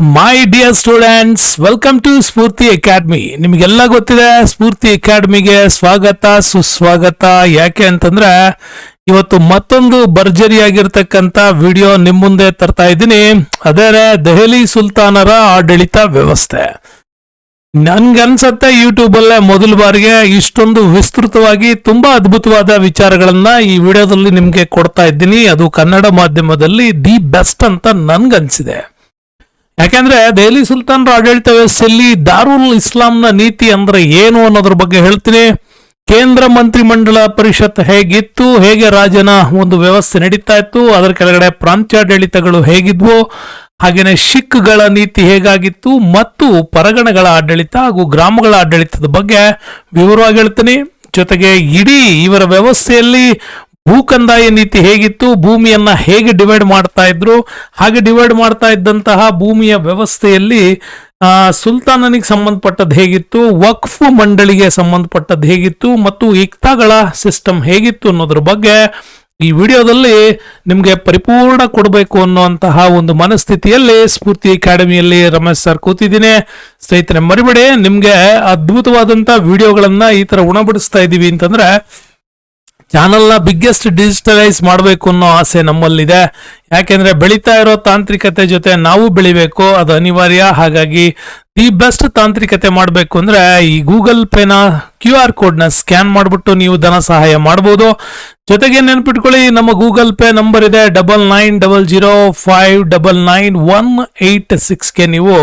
My dear students welcome to Spoorthi academy ನಿಮಗೆಲ್ಲ ಗೊತ್ತಿದೆ ಸ್ಫೂರ್ತಿ ಅಕಾಡೆಮಿಗೆ ಸ್ವಾಗತ, ಸುಸ್ವಾಗತ. ಯಾಕೆ ಅಂತಂದ್ರೆ, ಇವತ್ತು ಮತ್ತೊಂದು ಭರ್ಜರಿಯಾಗಿರ್ತಕ್ಕಂಥ ವಿಡಿಯೋ ನಿಮ್ಮ ಮುಂದೆ ತರ್ತಾ ಇದ್ದೀನಿ. ಅದೇ ದೆಹಲಿ ಸುಲ್ತಾನರ ಆಡಳಿತ ವ್ಯವಸ್ಥೆ. ನನ್ಗನ್ಸತ್ತೆ ಯೂಟ್ಯೂಬ್ ಅಲ್ಲೇ ಮೊದಲ ಬಾರಿಗೆ ಇಷ್ಟೊಂದು ವಿಸ್ತೃತವಾಗಿ, ತುಂಬಾ ಅದ್ಭುತವಾದ ವಿಚಾರಗಳನ್ನ ಈ ವಿಡಿಯೋದಲ್ಲಿ ನಿಮ್ಗೆ ಕೊಡ್ತಾ ಇದ್ದೀನಿ. ಅದು ಕನ್ನಡ ಮಾಧ್ಯಮದಲ್ಲಿ ದಿ ಬೆಸ್ಟ್ ಅಂತ ನನ್ಗನ್ಸಿದೆ. ಯಾಕೆಂದ್ರೆ ದೆಹಲಿ ಸುಲ್ತಾನರ ಆಡಳಿತ ವ್ಯವಸ್ಥೆಯಲ್ಲಿ ದಾರುಲ್ ಇಸ್ಲಾಂನ ನೀತಿ ಅಂದ್ರೆ ಏನು ಅನ್ನೋದ್ರ ಬಗ್ಗೆ ಹೇಳ್ತೀನಿ. ಕೇಂದ್ರ ಮಂತ್ರಿಮಂಡಲ ಪರಿಷತ್ ಹೇಗಿತ್ತು, ಹೇಗೆ ರಾಜನ ಒಂದು ವ್ಯವಸ್ಥೆ ನಡೀತಾ ಇತ್ತು, ಅದರ ಕೆಳಗಡೆ ಪ್ರಾಂತ್ಯಾಡಳಿತಗಳು ಹೇಗಿದ್ವು ಹಾಗೆಯೇ ಶಿಖ್ಗಳ ನೀತಿ ಹೇಗಾಗಿತ್ತು ಮತ್ತು ಪರಗಣಗಳ ಆಡಳಿತ ಹಾಗೂ ಗ್ರಾಮಗಳ ಆಡಳಿತದ ಬಗ್ಗೆ ವಿವರವಾಗಿ ಹೇಳ್ತೀನಿ. ಜೊತೆಗೆ ಇಡೀ ಇವರ ವ್ಯವಸ್ಥೆಯಲ್ಲಿ ಭೂಕಂದಾಯ ನೀತಿ ಹೇಗಿತ್ತು, ಭೂಮಿಯನ್ನ ಹೇಗೆ ಡಿವೈಡ್ ಮಾಡ್ತಾ ಇದ್ರು, ಹಾಗೆ ಡಿವೈಡ್ ಮಾಡ್ತಾ ಇದ್ದಂತಹ ಭೂಮಿಯ ವ್ಯವಸ್ಥೆಯಲ್ಲಿ ಸುಲ್ತಾನನಿಗೆ ಸಂಬಂಧಪಟ್ಟದ್ದು ಹೇಗಿತ್ತು, ವಕ್ಫ್ ಮಂಡಳಿಗೆ ಸಂಬಂಧಪಟ್ಟದ್ದು ಹೇಗಿತ್ತು, ಮತ್ತು ಇಕ್ತಾಗಳ ಸಿಸ್ಟಮ್ ಹೇಗಿತ್ತು ಅನ್ನೋದ್ರ ಬಗ್ಗೆ ಈ ವಿಡಿಯೋದಲ್ಲಿ ನಿಮಗೆ ಪರಿಪೂರ್ಣ ಕೊಡಬೇಕು ಅನ್ನುವಂತಹ ಒಂದು ಮನಸ್ಥಿತಿಯಲ್ಲಿ ಸ್ಫೂರ್ತಿ ಅಕಾಡೆಮಿಯಲ್ಲಿ ರಮೇಶ್ ಸರ್ ಕೂತಿದ್ದೀನಿ. ಸ್ನೇಹಿತರೆ, ಮರಿಬೇಡಿ, ನಿಮಗೆ ಅದ್ಭುತವಾದಂಥ ವಿಡಿಯೋಗಳನ್ನು ಈ ತರ ಉಣಬಡಿಸ್ತಾ ಇದ್ದೀವಿ ಅಂತಂದ್ರೆ ಚಾನಲ್ನ ಬಿಗ್ಗೆಸ್ಟ್ ಡಿಜಿಟಲೈಸ್ ಮಾಡಬೇಕು ಅನ್ನೋ ಆಸೆ ನಮ್ಮಲ್ಲಿದೆ. ಯಾಕೆಂದ್ರೆ ಬೆಳೀತಾ ಇರೋ ತಾಂತ್ರಿಕತೆ ಜೊತೆ ನಾವು ಬೆಳಿಬೇಕು, ಅದು ಅನಿವಾರ್ಯ. ಹಾಗಾಗಿ ದಿ ಬೆಸ್ಟ್ ತಾಂತ್ರಿಕತೆ ಮಾಡಬೇಕು ಅಂದ್ರೆ ಈ ಗೂಗಲ್ ಪೇನ ಕ್ಯೂ ಆರ್ ಕೋಡ್ನ ಸ್ಕ್ಯಾನ್ ಮಾಡಿಬಿಟ್ಟು ನೀವು ಧನ ಸಹಾಯ ಮಾಡ್ಬೋದು. ಜೊತೆಗೆ ನೆನಪಿಟ್ಕೊಳ್ಳಿ, ನಮ್ಮ ಗೂಗಲ್ ಪೇ ನಂಬರ್ ಇದೆ double nine double zero five double nine one eight ಸಿಕ್ಸ್ಗೆ ನೀವು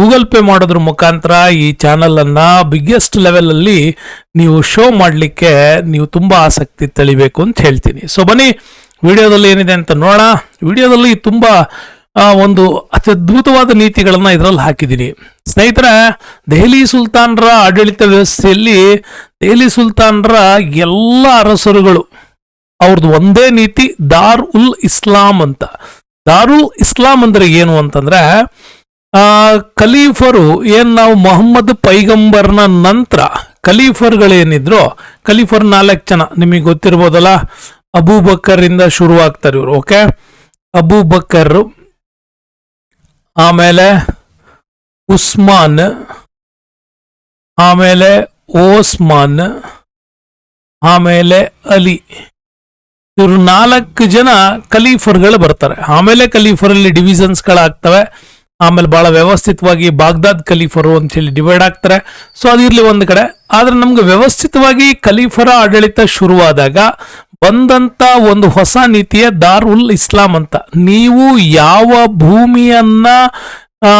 ಗೂಗಲ್ ಪೇ ಮಾಡೋದ್ರ ಮುಖಾಂತರ ಈ ಚಾನಲನ್ನು ಬಿಗ್ಗೆಸ್ಟ್ ಲೆವೆಲ್ ಅಲ್ಲಿ ನೀವು ಶೋ ಮಾಡಲಿಕ್ಕೆ ನೀವು ತುಂಬಾ ಆಸಕ್ತಿ ತಳಿಬೇಕು ಅಂತ ಹೇಳ್ತೀನಿ. ಸೊ ಬನ್ನಿ, ವಿಡಿಯೋದಲ್ಲಿ ಏನಿದೆ ಅಂತ ನೋಡೋಣ. ವಿಡಿಯೋದಲ್ಲಿ ತುಂಬಾ ಒಂದು ಅತ್ಯದ್ಭುತವಾದ ನೀತಿಗಳನ್ನು ಇದರಲ್ಲಿ ಹಾಕಿದ್ದೀನಿ. ಸ್ನೇಹಿತರೆ, ದೆಹಲಿ ಸುಲ್ತಾನರ ಆಡಳಿತ ವ್ಯವಸ್ಥೆಯಲ್ಲಿ ದೆಹಲಿ ಸುಲ್ತಾನರ ಎಲ್ಲ ಅರಸರುಗಳು ಅವ್ರದ್ದು ಒಂದೇ ನೀತಿ ದಾರ್ ಉಲ್ ಇಸ್ಲಾಂ ಅಂತ. ದಾರುಲ್ ಇಸ್ಲಾಂ ಅಂದ್ರೆ ಏನು ಅಂತಂದ್ರೆ, ಆ, ಖಲೀಫರು ಏನ್ ನಾವು ಮೊಹಮ್ಮದ್ ಪೈಗಂಬರ್ನ ನಂತರ ಖಲೀಫರ್ಗಳೇನಿದ್ರು, ಖಲೀಫರ್ ನಾಲ್ಕು ಜನ, ನಿಮಗೆ ಗೊತ್ತಿರ್ಬೋದಲ್ಲ? ಅಬೂಬಕ್ಕರ್ ಇಂದ ಶುರುವಾಗ್ತಾರೆ ಇವರು, ಓಕೆ? ಅಬೂಬಕ್ಕರ್ ಆಮೇಲೆ ಉಸ್ಮಾನ್, ಆಮೇಲೆ ಓಸ್ಮಾನ್, ಆಮೇಲೆ ಅಲಿ. ಇವರು ನಾಲ್ಕು ಜನ ಖಲೀಫರ್ಗಳು ಬರ್ತಾರೆ. ಆಮೇಲೆ ಖಲೀಫರಲ್ಲಿ ಡಿವಿಷನ್ಸ್ಗಳಾಗ್ತವೆ ಆಮೇಲೆ ಬಹಳ ವ್ಯವಸ್ಥಿತವಾಗಿ ಬಾಗ್ದಾದ್ ಖಲೀಫರು ಅಂತ ಹೇಳಿ ಡಿವೈಡ್ ಆಗ್ತಾರೆ. ಸೊ ಅದಿರಲಿ ಒಂದು ಕಡೆ. ಆದ್ರೆ ನಮ್ಗೆ ವ್ಯವಸ್ಥಿತವಾಗಿ ಖಲೀಫರ ಆಡಳಿತ ಶುರುವಾದಾಗ ಬಂದಂತ ಒಂದು ಹೊಸ ನೀತಿಯ ದಾರ್ ಉಲ್ ಇಸ್ಲಾಂ ಅಂತ. ನೀವು ಯಾವ ಭೂಮಿಯನ್ನ, ಆ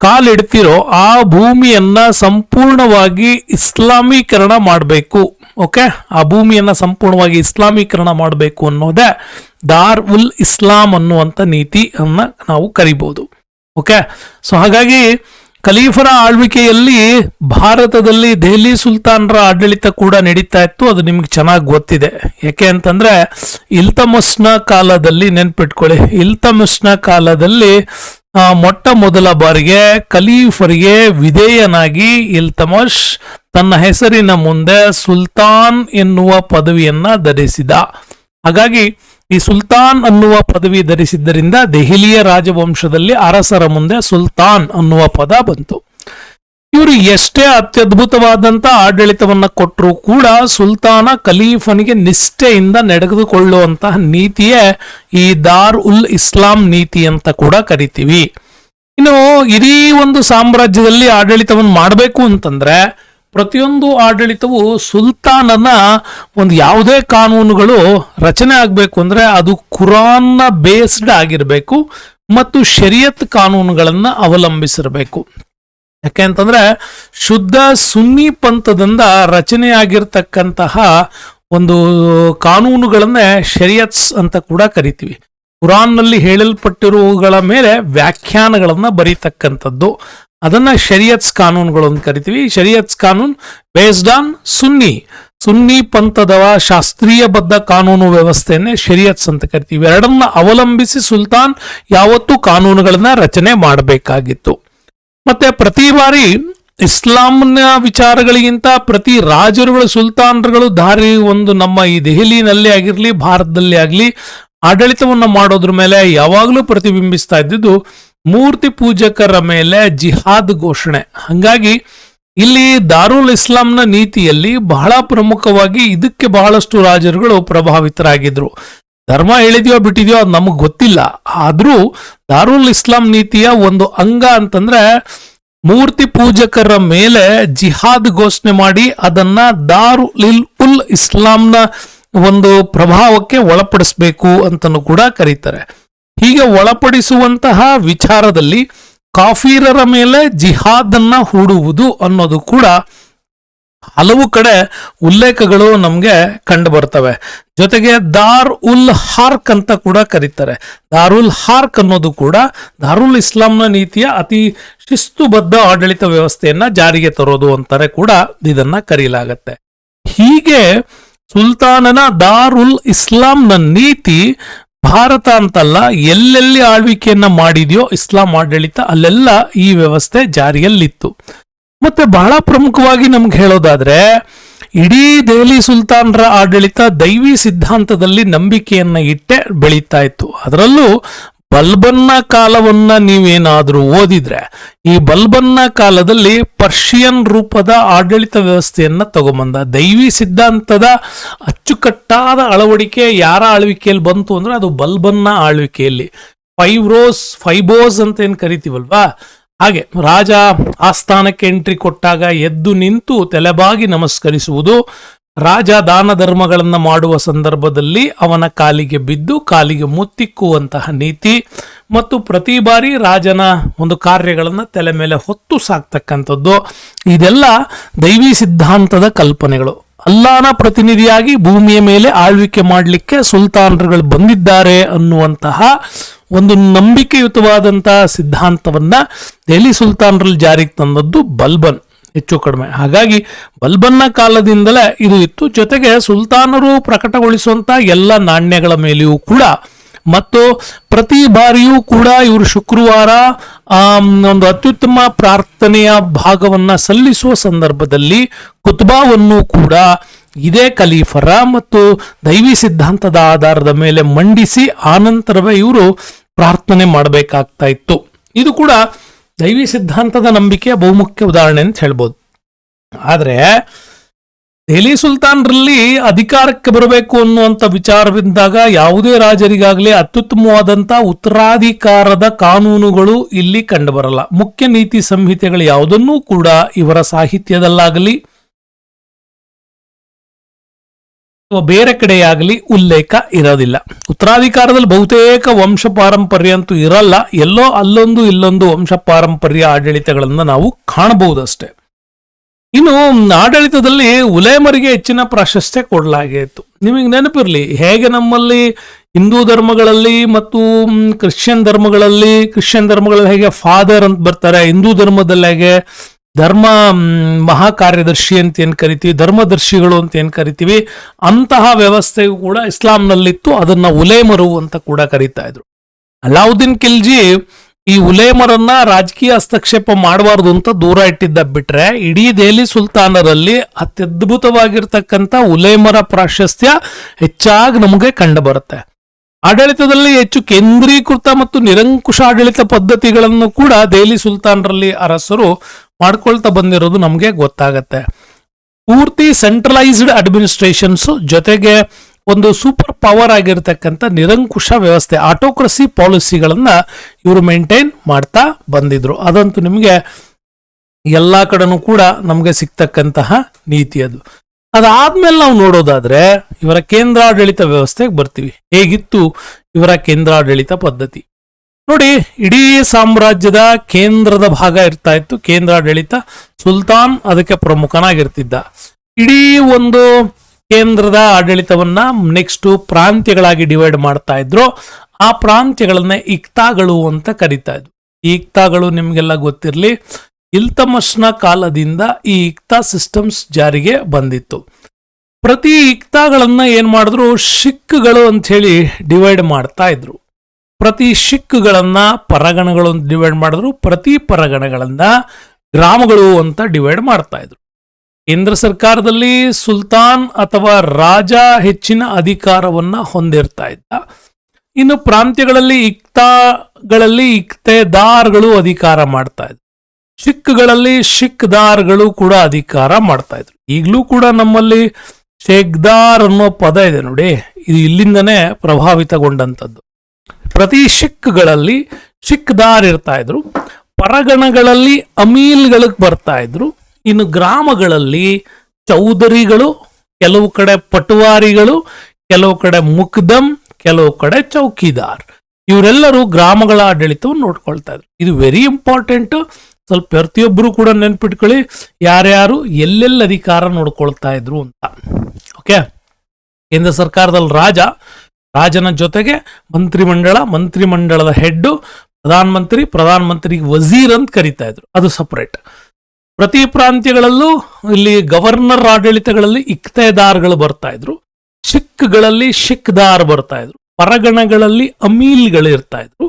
ಕಾಲಿಡ್ತಿರೋ ಆ ಭೂಮಿಯನ್ನ ಸಂಪೂರ್ಣವಾಗಿ ಇಸ್ಲಾಮೀಕರಣ ಮಾಡಬೇಕು, ಓಕೆ? ಆ ಭೂಮಿಯನ್ನ ಸಂಪೂರ್ಣವಾಗಿ ಇಸ್ಲಾಮೀಕರಣ ಮಾಡಬೇಕು ಅನ್ನೋದೇ ದಾರ್ ಉಲ್ ಇಸ್ಲಾಂ ಅನ್ನುವಂಥ ನೀತಿಯನ್ನ ನಾವು ಕರಿಬಹುದು ಓಕೆ? ಸೊ ಹಾಗಾಗಿ ಖಲೀಫರ ಆಳ್ವಿಕೆಯಲ್ಲಿ ಭಾರತದಲ್ಲಿ ದೆಹಲಿ ಸುಲ್ತಾನರ ಆಡಳಿತ ಕೂಡ ನಡೀತಾ ಇತ್ತು, ಅದು ನಿಮ್ಗೆ ಚೆನ್ನಾಗಿ ಗೊತ್ತಿದೆ. ಯಾಕೆ ಅಂತಂದ್ರೆ ಇಲ್ತಮಸ್ನ ಕಾಲದಲ್ಲಿ ನೆನ್ಪಿಟ್ಕೊಳ್ಳಿ ಇಲ್ತಮಸ್ನ ಕಾಲದಲ್ಲಿ ಮೊಟ್ಟ ಮೊದಲ ಬಾರಿಗೆ ಖಲೀಫರಿಗೆ ವಿಧೇಯನಾಗಿ ಇಲ್ತಮಶ್ ತನ್ನ ಹೆಸರಿನ ಮುಂದೆ ಸುಲ್ತಾನ್ ಎನ್ನುವ ಪದವಿಯನ್ನ ಧರಿಸಿದ. ಹಾಗಾಗಿ ಈ ಸುಲ್ತಾನ್ ಅನ್ನುವ ಪದವಿ ಧರಿಸಿದ್ದರಿಂದ ದೆಹಲಿಯ ರಾಜವಂಶದಲ್ಲಿ ಅರಸರ ಮುಂದೆ ಸುಲ್ತಾನ್ ಅನ್ನುವ ಪದ ಬಂತು. ಇವರು ಎಷ್ಟೇ ಅತ್ಯದ್ಭುತವಾದಂಥ ಆಡಳಿತವನ್ನ ಕೊಟ್ಟರೂ ಕೂಡ ಸುಲ್ತಾನ ಖಲೀಫನಿಗೆ ನಿಷ್ಠೆಯಿಂದ ನಡೆದುಕೊಳ್ಳುವಂತಹ ನೀತಿಯೇ ಈ ದಾರ್ ಉಲ್ ಇಸ್ಲಾಂ ನೀತಿ ಅಂತ ಕೂಡ ಕರಿತೀವಿ. ಇನ್ನು ಇಡೀ ಒಂದು ಸಾಮ್ರಾಜ್ಯದಲ್ಲಿ ಆಡಳಿತವನ್ನು ಮಾಡಬೇಕು ಅಂತಂದ್ರೆ ಪ್ರತಿಯೊಂದು ಆಡಳಿತವು ಸುಲ್ತಾನನ ಒಂದು ಯಾವುದೇ ಕಾನೂನುಗಳು ರಚನೆ ಆಗಬೇಕು ಅಂದ್ರೆ ಅದು ಕುರಾನ್ನ ಬೇಸ್ಡ್ ಆಗಿರಬೇಕು ಮತ್ತು ಶರಿಯತ್ ಕಾನೂನುಗಳನ್ನ ಅವಲಂಬಿಸಿರಬೇಕು. ಯಾಕೆ ಅಂತಂದ್ರೆ ಶುದ್ಧ ಸುನ್ನಿ ಪಂಥದಿಂದ ರಚನೆಯಾಗಿರ್ತಕ್ಕಂತಹ ಒಂದು ಕಾನೂನುಗಳನ್ನೇ ಶರಿಯತ್ಸ್ ಅಂತ ಕೂಡ ಕರಿತೀವಿ. ಕುರಾನ್ನಲ್ಲಿ ಹೇಳಲ್ಪಟ್ಟಿರುವುಗಳ ಮೇಲೆ ವ್ಯಾಖ್ಯಾನಗಳನ್ನ ಬರೀತಕ್ಕಂಥದ್ದು. ಅದನ್ನ ಶರಿಯತ್ಸ್ ಕಾನೂನುಗಳು ಅಂತ ಕರಿತೀವಿ. ಶರಿಯತ್ಸ್ ಕಾನೂನು ಬೇಸ್ಡ್ ಆನ್ ಸುನ್ನಿ. ಸುನ್ನಿ ಪಂಥದ ಶಾಸ್ತ್ರೀಯಬದ್ಧ ಕಾನೂನು ವ್ಯವಸ್ಥೆಯನ್ನೇ ಶರಿಯತ್ಸ್ ಅಂತ ಕರಿತೀವಿ. ಎರಡನ್ನ ಅವಲಂಬಿಸಿ ಸುಲ್ತಾನ್ ಯಾವತ್ತೂ ಕಾನೂನುಗಳನ್ನ ರಚನೆ ಮಾಡಬೇಕಾಗಿತ್ತು. ಮತ್ತೆ ಪ್ರತಿ ಬಾರಿ ಇಸ್ಲಾಂನ ವಿಚಾರಗಳಿಗಿಂತ ಪ್ರತಿ ರಾಜರುಗಳು ಸುಲ್ತಾನರುಗಳು ದಾರಿ ಒಂದು ನಮ್ಮ ಈ ದೆಹಲಿನಲ್ಲಿ ಆಗಿರಲಿ, ಭಾರತದಲ್ಲಿ ಆಗಲಿ, ಆಡಳಿತವನ್ನ ಮಾಡೋದ್ರ ಮೇಲೆ ಯಾವಾಗಲೂ ಪ್ರತಿಬಿಂಬಿಸ್ತಾ ಇದ್ದಿದ್ದು ಮೂರ್ತಿ ಪೂಜಕರ ಮೇಲೆ ಜಿಹಾದ್ ಘೋಷಣೆ. ಹಂಗಾಗಿ ಇಲ್ಲಿ ದಾರುಲ್ ಇಸ್ಲಾಂನ ನೀತಿಯಲ್ಲಿ ಬಹಳ ಪ್ರಮುಖವಾಗಿ ಇದಕ್ಕೆ ಬಹಳಷ್ಟು ರಾಜರುಗಳು ಪ್ರಭಾವಿತರಾಗಿದ್ರು. ಧರ್ಮ ಹೇಳಿದ್ಯೋ ಬಿಟ್ಟಿದ್ಯೋ ಅದು ನಮಗೆ ಗೊತ್ತಿಲ್ಲ. ಆದರೂ ದಾರುಲ್ ಇಸ್ಲಾಂ ನೀತಿಯ ಒಂದು ಅಂಗ ಅಂತಂದ್ರೆ ಮೂರ್ತಿ ಪೂಜಕರ ಮೇಲೆ ಜಿಹಾದ್ ಘೋಷಣೆ ಮಾಡಿ ಅದನ್ನ ದಾರುಲ್ ಇಲ್ ಉಲ್ ಇಸ್ಲಾಂನ ಒಂದು ಪ್ರಭಾವಕ್ಕೆ ಒಳಪಡಿಸಬೇಕು ಅಂತಲೂ ಕೂಡ ಕರೀತಾರೆ. ಹೀಗೆ ಒಳಪಡಿಸುವಂತಹ ವಿಚಾರದಲ್ಲಿ ಕಾಫೀರರ ಮೇಲೆ ಜಿಹಾದ್ ಅನ್ನ ಹೂಡುವುದು ಅನ್ನೋದು ಕೂಡ ಹಲವು ಕಡೆ ಉಲ್ಲೇಖಗಳು ನಮಗೆ ಕಂಡು ಬರ್ತವೆ. ಜೊತೆಗೆ ದಾರ್ ಉಲ್ ಹಾರ್ಕ್ ಅಂತ ಕೂಡ ಕರೀತಾರೆ. ದಾರುಲ್ ಹಾರ್ಕ್ ಅನ್ನೋದು ಕೂಡ ದಾರುಲ್ ಇಸ್ಲಾಂನ ನೀತಿಯ ಅತಿ ಶಿಸ್ತುಬದ್ಧ ಆಡಳಿತ ವ್ಯವಸ್ಥೆಯನ್ನ ಜಾರಿಗೆ ತರೋದು ಅಂತಾರೆ ಕೂಡ ಇದನ್ನ ಕರೀಲಾಗತ್ತೆ. ಹೀಗೆ ಸುಲ್ತಾನನ ದಾರುಲ್ ಇಸ್ಲಾಂನ ನೀತಿ ಭಾರತ ಅಂತಲ್ಲ, ಎಲ್ಲೆಲ್ಲಿ ಆಳ್ವಿಕೆಯನ್ನ ಮಾಡಿದೆಯೋ ಇಸ್ಲಾಂ ಆಡಳಿತ ಅಲ್ಲೆಲ್ಲ ಈ ವ್ಯವಸ್ಥೆ ಜಾರಿಯಲ್ಲಿತ್ತು. ಮತ್ತೆ ಬಹಳ ಪ್ರಮುಖವಾಗಿ ನಮ್ಗೆ ಹೇಳೋದಾದ್ರೆ, ಇಡೀ ದೆಹಲಿ ಸುಲ್ತಾನರ ಆಡಳಿತ ದೈವಿ ಸಿದ್ಧಾಂತದಲ್ಲಿ ನಂಬಿಕೆಯನ್ನ ಇಟ್ಟೆ ಬೆಳೀತಾ ಇತ್ತು. ಅದರಲ್ಲೂ ಬಲ್ಬನ್ನ ಕಾಲವನ್ನ ನೀವೇನಾದರೂ ಓದಿದ್ರೆ, ಈ ಬಲ್ಬನ್ನ ಕಾಲದಲ್ಲಿ ಪರ್ಷಿಯನ್ ರೂಪದ ಆಡಳಿತ ವ್ಯವಸ್ಥೆಯನ್ನ ತಗೊಂಬಂದ, ದೈವಿ ಸಿದ್ಧಾಂತದ ಅಚ್ಚುಕಟ್ಟಾದ ಅಳವಡಿಕೆ ಯಾರ ಆಳ್ವಿಕೆಯಲ್ಲಿ ಬಂತು ಅಂದ್ರೆ ಅದು ಬಲ್ಬನ್ನ ಆಳ್ವಿಕೆಯಲ್ಲಿ. ಫೈವ್ರೋಸ್, ಫೈಬೋಸ್ ಅಂತ ಏನು ಕರಿತೀವಲ್ವಾ? ಹಾಗೆ ರಾಜ ಆಸ್ಥಾನಕ್ಕೆ ಎಂಟ್ರಿ ಕೊಟ್ಟಾಗ ಎದ್ದು ನಿಂತು ತಲೆಬಾಗಿ ನಮಸ್ಕರಿಸುವುದು, ರಾಜ ದಾನ ಧರ್ಮಗಳನ್ನು ಮಾಡುವ ಸಂದರ್ಭದಲ್ಲಿ ಅವನ ಕಾಲಿಗೆ ಬಿದ್ದು ಕಾಲಿಗೆ ಮುತ್ತಿಕ್ಕುವಂತಹ ನೀತಿ ಮತ್ತು ಪ್ರತಿ ಬಾರಿ ರಾಜನ ಒಂದು ಕಾರ್ಯಗಳನ್ನು ತಲೆ ಮೇಲೆ ಹೊತ್ತು ಸಾಕ್ತಕ್ಕಂಥದ್ದು. ಇದೆಲ್ಲ ದೈವಿ ಸಿದ್ಧಾಂತದ ಕಲ್ಪನೆಗಳು. ಅಲ್ಲಾನ ಪ್ರತಿನಿಧಿಯಾಗಿ ಭೂಮಿಯ ಮೇಲೆ ಆಳ್ವಿಕೆ ಮಾಡಲಿಕ್ಕೆ ಸುಲ್ತಾನರುಗಳು ಬಂದಿದ್ದಾರೆ ಅನ್ನುವಂತಹ ಒಂದು ನಂಬಿಕೆಯುತವಾದಂತಹ ಸಿದ್ಧಾಂತವನ್ನ ದೆಹಲಿ ಸುಲ್ತಾನರಲ್ಲಿ ಜಾರಿಗೆ ತಂದದ್ದು ಬಲ್ಬನ್, ಹೆಚ್ಚು ಕಡಿಮೆ. ಹಾಗಾಗಿ ಬಲ್ಬನ್ನ ಕಾಲದಿಂದಲೇ ಇದು ಇತ್ತು. ಜೊತೆಗೆ ಸುಲ್ತಾನರು ಪ್ರಕಟಗೊಳಿಸುವಂತ ಎಲ್ಲ ನಾಣ್ಯಗಳ ಮೇಲೆಯೂ ಕೂಡ ಮತ್ತು ಪ್ರತಿ ಬಾರಿಯೂ ಕೂಡ ಇವರು ಶುಕ್ರವಾರ ಒಂದು ಅತ್ಯುತ್ತಮ ಪ್ರಾರ್ಥನೆಯ ಭಾಗವನ್ನ ಸಲ್ಲಿಸುವ ಸಂದರ್ಭದಲ್ಲಿ ಕುತ್ಬಾವನ್ನು ಕೂಡ ಇದೇ ಖಲೀಫರ ಮತ್ತು ದೈವಿ ಸಿದ್ಧಾಂತದ ಆಧಾರದ ಮೇಲೆ ಮಂಡಿಸಿ ಆನಂತರವೇ ಇವರು ಪ್ರಾರ್ಥನೆ ಮಾಡಬೇಕಾಗ್ತಾ ಇತ್ತು. ಇದು ಕೂಡ ದೈವಿ ಸಿದ್ಧಾಂತದ ನಂಬಿಕೆಯ ಬಹುಮುಖ್ಯ ಉದಾಹರಣೆ ಅಂತ ಹೇಳ್ಬೋದು. ಆದ್ರೆ ದೆಹಲಿ ಸುಲ್ತಾನರಲ್ಲಿ ಅಧಿಕಾರಕ್ಕೆ ಬರಬೇಕು ಅನ್ನುವಂಥ ವಿಚಾರವಿದ್ದಾಗ ಯಾವುದೇ ರಾಜರಿಗಾಗಲಿ ಅತ್ಯುತ್ತಮವಾದಂಥ ಉತ್ತರಾಧಿಕಾರದ ಕಾನೂನುಗಳು ಇಲ್ಲಿ ಕಂಡುಬರಲ್ಲ. ಮುಖ್ಯ ನೀತಿ ಸಂಹಿತೆಗಳು ಯಾವುದನ್ನೂ ಕೂಡ ಇವರ ಸಾಹಿತ್ಯದಲ್ಲಾಗಲಿ ಬೇರೆ ಕಡೆಯಾಗಲಿ ಉಲ್ಲೇಖ ಇರೋದಿಲ್ಲ. ಉತ್ತರಾಧಿಕಾರದಲ್ಲಿ ಬಹುತೇಕ ವಂಶ ಪಾರಂಪರ್ಯ ಅಂತೂ ಇರಲ್ಲ. ಎಲ್ಲೋ ಅಲ್ಲೊಂದು ಇಲ್ಲೊಂದು ವಂಶ ಪಾರಂಪರ್ಯ ಆಡಳಿತಗಳನ್ನು ನಾವು ಕಾಣಬಹುದಷ್ಟೇ. ಇನ್ನು, ಆಡಳಿತದಲ್ಲಿ ಉಲೇಮರಿಗೆ ಹೆಚ್ಚಿನ ಪ್ರಾಶಸ್ತ್ಯ ಕೊಡಲಾಗಿತ್ತು. ನಿಮಗೆ ನೆನಪಿರಲಿ, ಹೇಗೆ ನಮ್ಮಲ್ಲಿ ಹಿಂದೂ ಧರ್ಮಗಳಲ್ಲಿ ಮತ್ತು ಕ್ರಿಶ್ಚಿಯನ್ ಧರ್ಮಗಳಲ್ಲಿ ಕ್ರಿಶ್ಚಿಯನ್ ಧರ್ಮಗಳಲ್ಲಿ ಹೇಗೆ ಫಾದರ್ ಅಂತ ಬರ್ತಾರೆ, ಹಿಂದೂ ಧರ್ಮದಲ್ಲಿ ಹೇಗೆ ಧರ್ಮ ಮಹಾಕಾರ್ಯದರ್ಶಿ ಅಂತ ಏನು ಕರಿತೀವಿ, ಧರ್ಮದರ್ಶಿಗಳು ಅಂತ ಏನು ಕರಿತೀವಿ, ಅಂತಹ ವ್ಯವಸ್ಥೆಯು ಕೂಡ ಇಸ್ಲಾಂನಲ್ಲಿತ್ತು, ಅದನ್ನ ಉಲೇಮರು ಅಂತ ಕೂಡ ಕರೀತಾ ಇದ್ರು. ಅಲಾವುದ್ದೀನ್ ಖಿಲ್ಜಿ ಈ ಉಲೇಮರನ್ನ ರಾಜಕೀಯ ಹಸ್ತಕ್ಷೇಪ ಮಾಡಬಾರ್ದು ಅಂತ ದೂರ ಇಟ್ಟಿದ್ದ ಬಿಟ್ರೆ ಇಡೀ ದೆಹಲಿ ಸುಲ್ತಾನರಲ್ಲಿ ಅತ್ಯದ್ಭುತವಾಗಿರ್ತಕ್ಕಂಥ ಉಲೇಮರ ಪ್ರಾಶಸ್ತ್ಯ ಹೆಚ್ಚಾಗಿ ನಮಗೆ ಕಂಡು ಬರುತ್ತೆ ಆಡಳಿತದಲ್ಲಿ ಹೆಚ್ಚು ಕೇಂದ್ರೀಕೃತ ಮತ್ತು ನಿರಂಕುಶ ಆಡಳಿತ ಪದ್ಧತಿಗಳನ್ನು ಕೂಡ ದೆಹಲಿ ಸುಲ್ತಾನರಲ್ಲಿ ಅರಸರು ಮಾಡ್ಕೊಳ್ತಾ ಬಂದಿರೋದು ನಮಗೆ ಗೊತ್ತಾಗತ್ತೆ. ಪೂರ್ತಿ ಸೆಂಟ್ರಲೈಸ್ಡ್ ಅಡ್ಮಿನಿಸ್ಟ್ರೇಷನ್ಸ್ ಜೊತೆಗೆ ಒಂದು ಸೂಪರ್ ಪವರ್ ಆಗಿರತಕ್ಕಂಥ ನಿರಂಕುಶ ವ್ಯವಸ್ಥೆ ಆಟೋಕ್ರಸಿ ಪಾಲಿಸಿಗಳನ್ನು ಇವರು ಮೇಂಟೈನ್ ಮಾಡ್ತಾ ಬಂದಿದ್ರು. ಅದಂತೂ ನಿಮಗೆ ಎಲ್ಲ ಕಡೆನೂ ಕೂಡ ನಮಗೆ ಸಿಗ್ತಕ್ಕಂತಹ ನೀತಿ ಅದು. ಅದಾದ್ಮೇಲೆ ನಾವು ನೋಡೋದಾದ್ರೆ ಇವರ ಕೇಂದ್ರಾಡಳಿತ ವ್ಯವಸ್ಥೆಗೆ ಬರ್ತೀವಿ. ಹೇಗಿತ್ತು ಇವರ ಕೇಂದ್ರಾಡಳಿತ ಪದ್ಧತಿ? ನೋಡಿ, ಇಡೀ ಸಾಮ್ರಾಜ್ಯದ ಕೇಂದ್ರದ ಭಾಗ ಇರ್ತಾ ಇತ್ತು. ಕೇಂದ್ರಾಡಳಿತ ಸುಲ್ತಾನ್ ಅದಕ್ಕೆ ಪ್ರಮುಖನಾಗಿರ್ತಿದ್ದ. ಇಡೀ ಒಂದು ಕೇಂದ್ರದ ಆಡಳಿತವನ್ನ ನೆಕ್ಸ್ಟ್ ಪ್ರಾಂತ್ಯಗಳಾಗಿ ಡಿವೈಡ್ ಮಾಡ್ತಾ ಇದ್ರು. ಆ ಪ್ರಾಂತ್ಯಗಳನ್ನ ಇಕ್ತಾಗಳು ಅಂತ ಕರಿತಾ ಇದ್ರು. ಈ ಇಕ್ತಾಗಳು ನಿಮ್ಗೆಲ್ಲ ಗೊತ್ತಿರಲಿ ಇಲ್ತಮಸ್ನ ಕಾಲದಿಂದ ಈ ಇಕ್ತಾ ಸಿಸ್ಟಮ್ಸ್ ಜಾರಿಗೆ ಬಂದಿತ್ತು. ಪ್ರತಿ ಇಕ್ತಾಗಳನ್ನ ಏನ್ ಮಾಡಿದ್ರು, ಶಿಕ್ಗಳು ಅಂತ ಹೇಳಿ ಡಿವೈಡ್ ಮಾಡ್ತಾ ಇದ್ರು. ಪ್ರತಿ ಶಿಕ್ಗಳನ್ನ ಪರಗಣಗಳು ಅಂತ ಡಿವೈಡ್ ಮಾಡಿದ್ರು, ಪ್ರತಿ ಪರಗಣಗಳನ್ನ ಗ್ರಾಮಗಳು ಅಂತ ಡಿವೈಡ್ ಮಾಡ್ತಾ ಇದ್ರು. ಕೇಂದ್ರ ಸರ್ಕಾರದಲ್ಲಿ ಸುಲ್ತಾನ್ ಅಥವಾ ರಾಜ ಹೆಚ್ಚಿನ ಅಧಿಕಾರವನ್ನ ಹೊಂದಿರ್ತಾ ಇದ್ದ. ಇನ್ನು ಪ್ರಾಂತ್ಯಗಳಲ್ಲಿ ಇಕ್ತ ಇಕ್ತಾಗಳಲ್ಲಿ ಇಕ್ತೆದಾರ್ಗಳು ಅಧಿಕಾರ ಮಾಡ್ತಾ ಇದ್ರು ಶಿಖ್ಗಳಲ್ಲಿ ಶಿಖ್ದಾರ್ಗಳು ಕೂಡ ಅಧಿಕಾರ ಮಾಡ್ತಾ ಇದ್ರು. ಈಗಲೂ ಕೂಡ ನಮ್ಮಲ್ಲಿ ಶೇಖ್ದಾರ್ ಅನ್ನೋ ಪದ ಇದೆ ನೋಡಿ. ಇದು ಇಲ್ಲಿಂದನೇ ಪ್ರಭಾವಿತಗೊಂಡಂಥದ್ದು. ಪ್ರತಿ ಶಿಖ್ಗಳಲ್ಲಿ ಶಿಖ್ದಾರ್ ಇರ್ತಾ ಇದ್ರು. ಪರಗಣಗಳಲ್ಲಿ ಅಮೀಲ್ಗಳಿಗೆ ಬರ್ತಾ ಇದ್ರು. ಇನ್ನು ಗ್ರಾಮಗಳಲ್ಲಿ ಚೌಧರಿಗಳು ಕೆಲವು ಕಡೆ ಪಟುವಾರಿಗಳು, ಕೆಲವು ಕಡೆ ಮುಕ್ದಮ್ ಕೆಲವು ಕಡೆ ಚೌಕಿದಾರ್. ಇವರೆಲ್ಲರೂ ಗ್ರಾಮಗಳ ಆಡಳಿತವನ್ನು ನೋಡ್ಕೊಳ್ತಾ ಇದ್ರು. ಇದು ವೆರಿ ಇಂಪಾರ್ಟೆಂಟ್ ಸ್ವಲ್ಪ ಪ್ರತಿಯೊಬ್ಬರು ಕೂಡ ನೆನ್ಪಿಟ್ಕೊಳ್ಳಿ, ಯಾರ್ಯಾರು ಎಲ್ಲೆಲ್ಲಿ ಅಧಿಕಾರ ನೋಡ್ಕೊಳ್ತಾ ಇದ್ರು ಅಂತ. ಓಕೆ ಕೇಂದ್ರ ಸರ್ಕಾರದಲ್ಲಿ ರಾಜ, ರಾಜನ ಜೊತೆಗೆ ಮಂತ್ರಿಮಂಡಳ ಮಂತ್ರಿಮಂಡಳದ ಹೆಡ್ ಪ್ರಧಾನ ಮಂತ್ರಿ ಪ್ರಧಾನ ಮಂತ್ರಿಗೆ ವಜೀರ್ ಅಂತ ಕರಿತಾ ಇದ್ರು. ಅದು ಸಪರೇಟ್ ಪ್ರತಿ ಪ್ರಾಂತ್ಯಗಳಲ್ಲೂ ಇಲ್ಲಿ ಗವರ್ನರ್ ಆಡಳಿತಗಳಲ್ಲಿ ಇಕ್ತೆದಾರ್ಗಳು ಬರ್ತಾ ಇದ್ರು. ಶಿಖ್ಗಳಲ್ಲಿ ಶಿಖ್ದಾರ್ ಬರ್ತಾ ಇದ್ರು. ಪರಗಣಗಳಲ್ಲಿ ಅಮೀಲ್ಗಳು ಇರ್ತಾ ಇದ್ರು.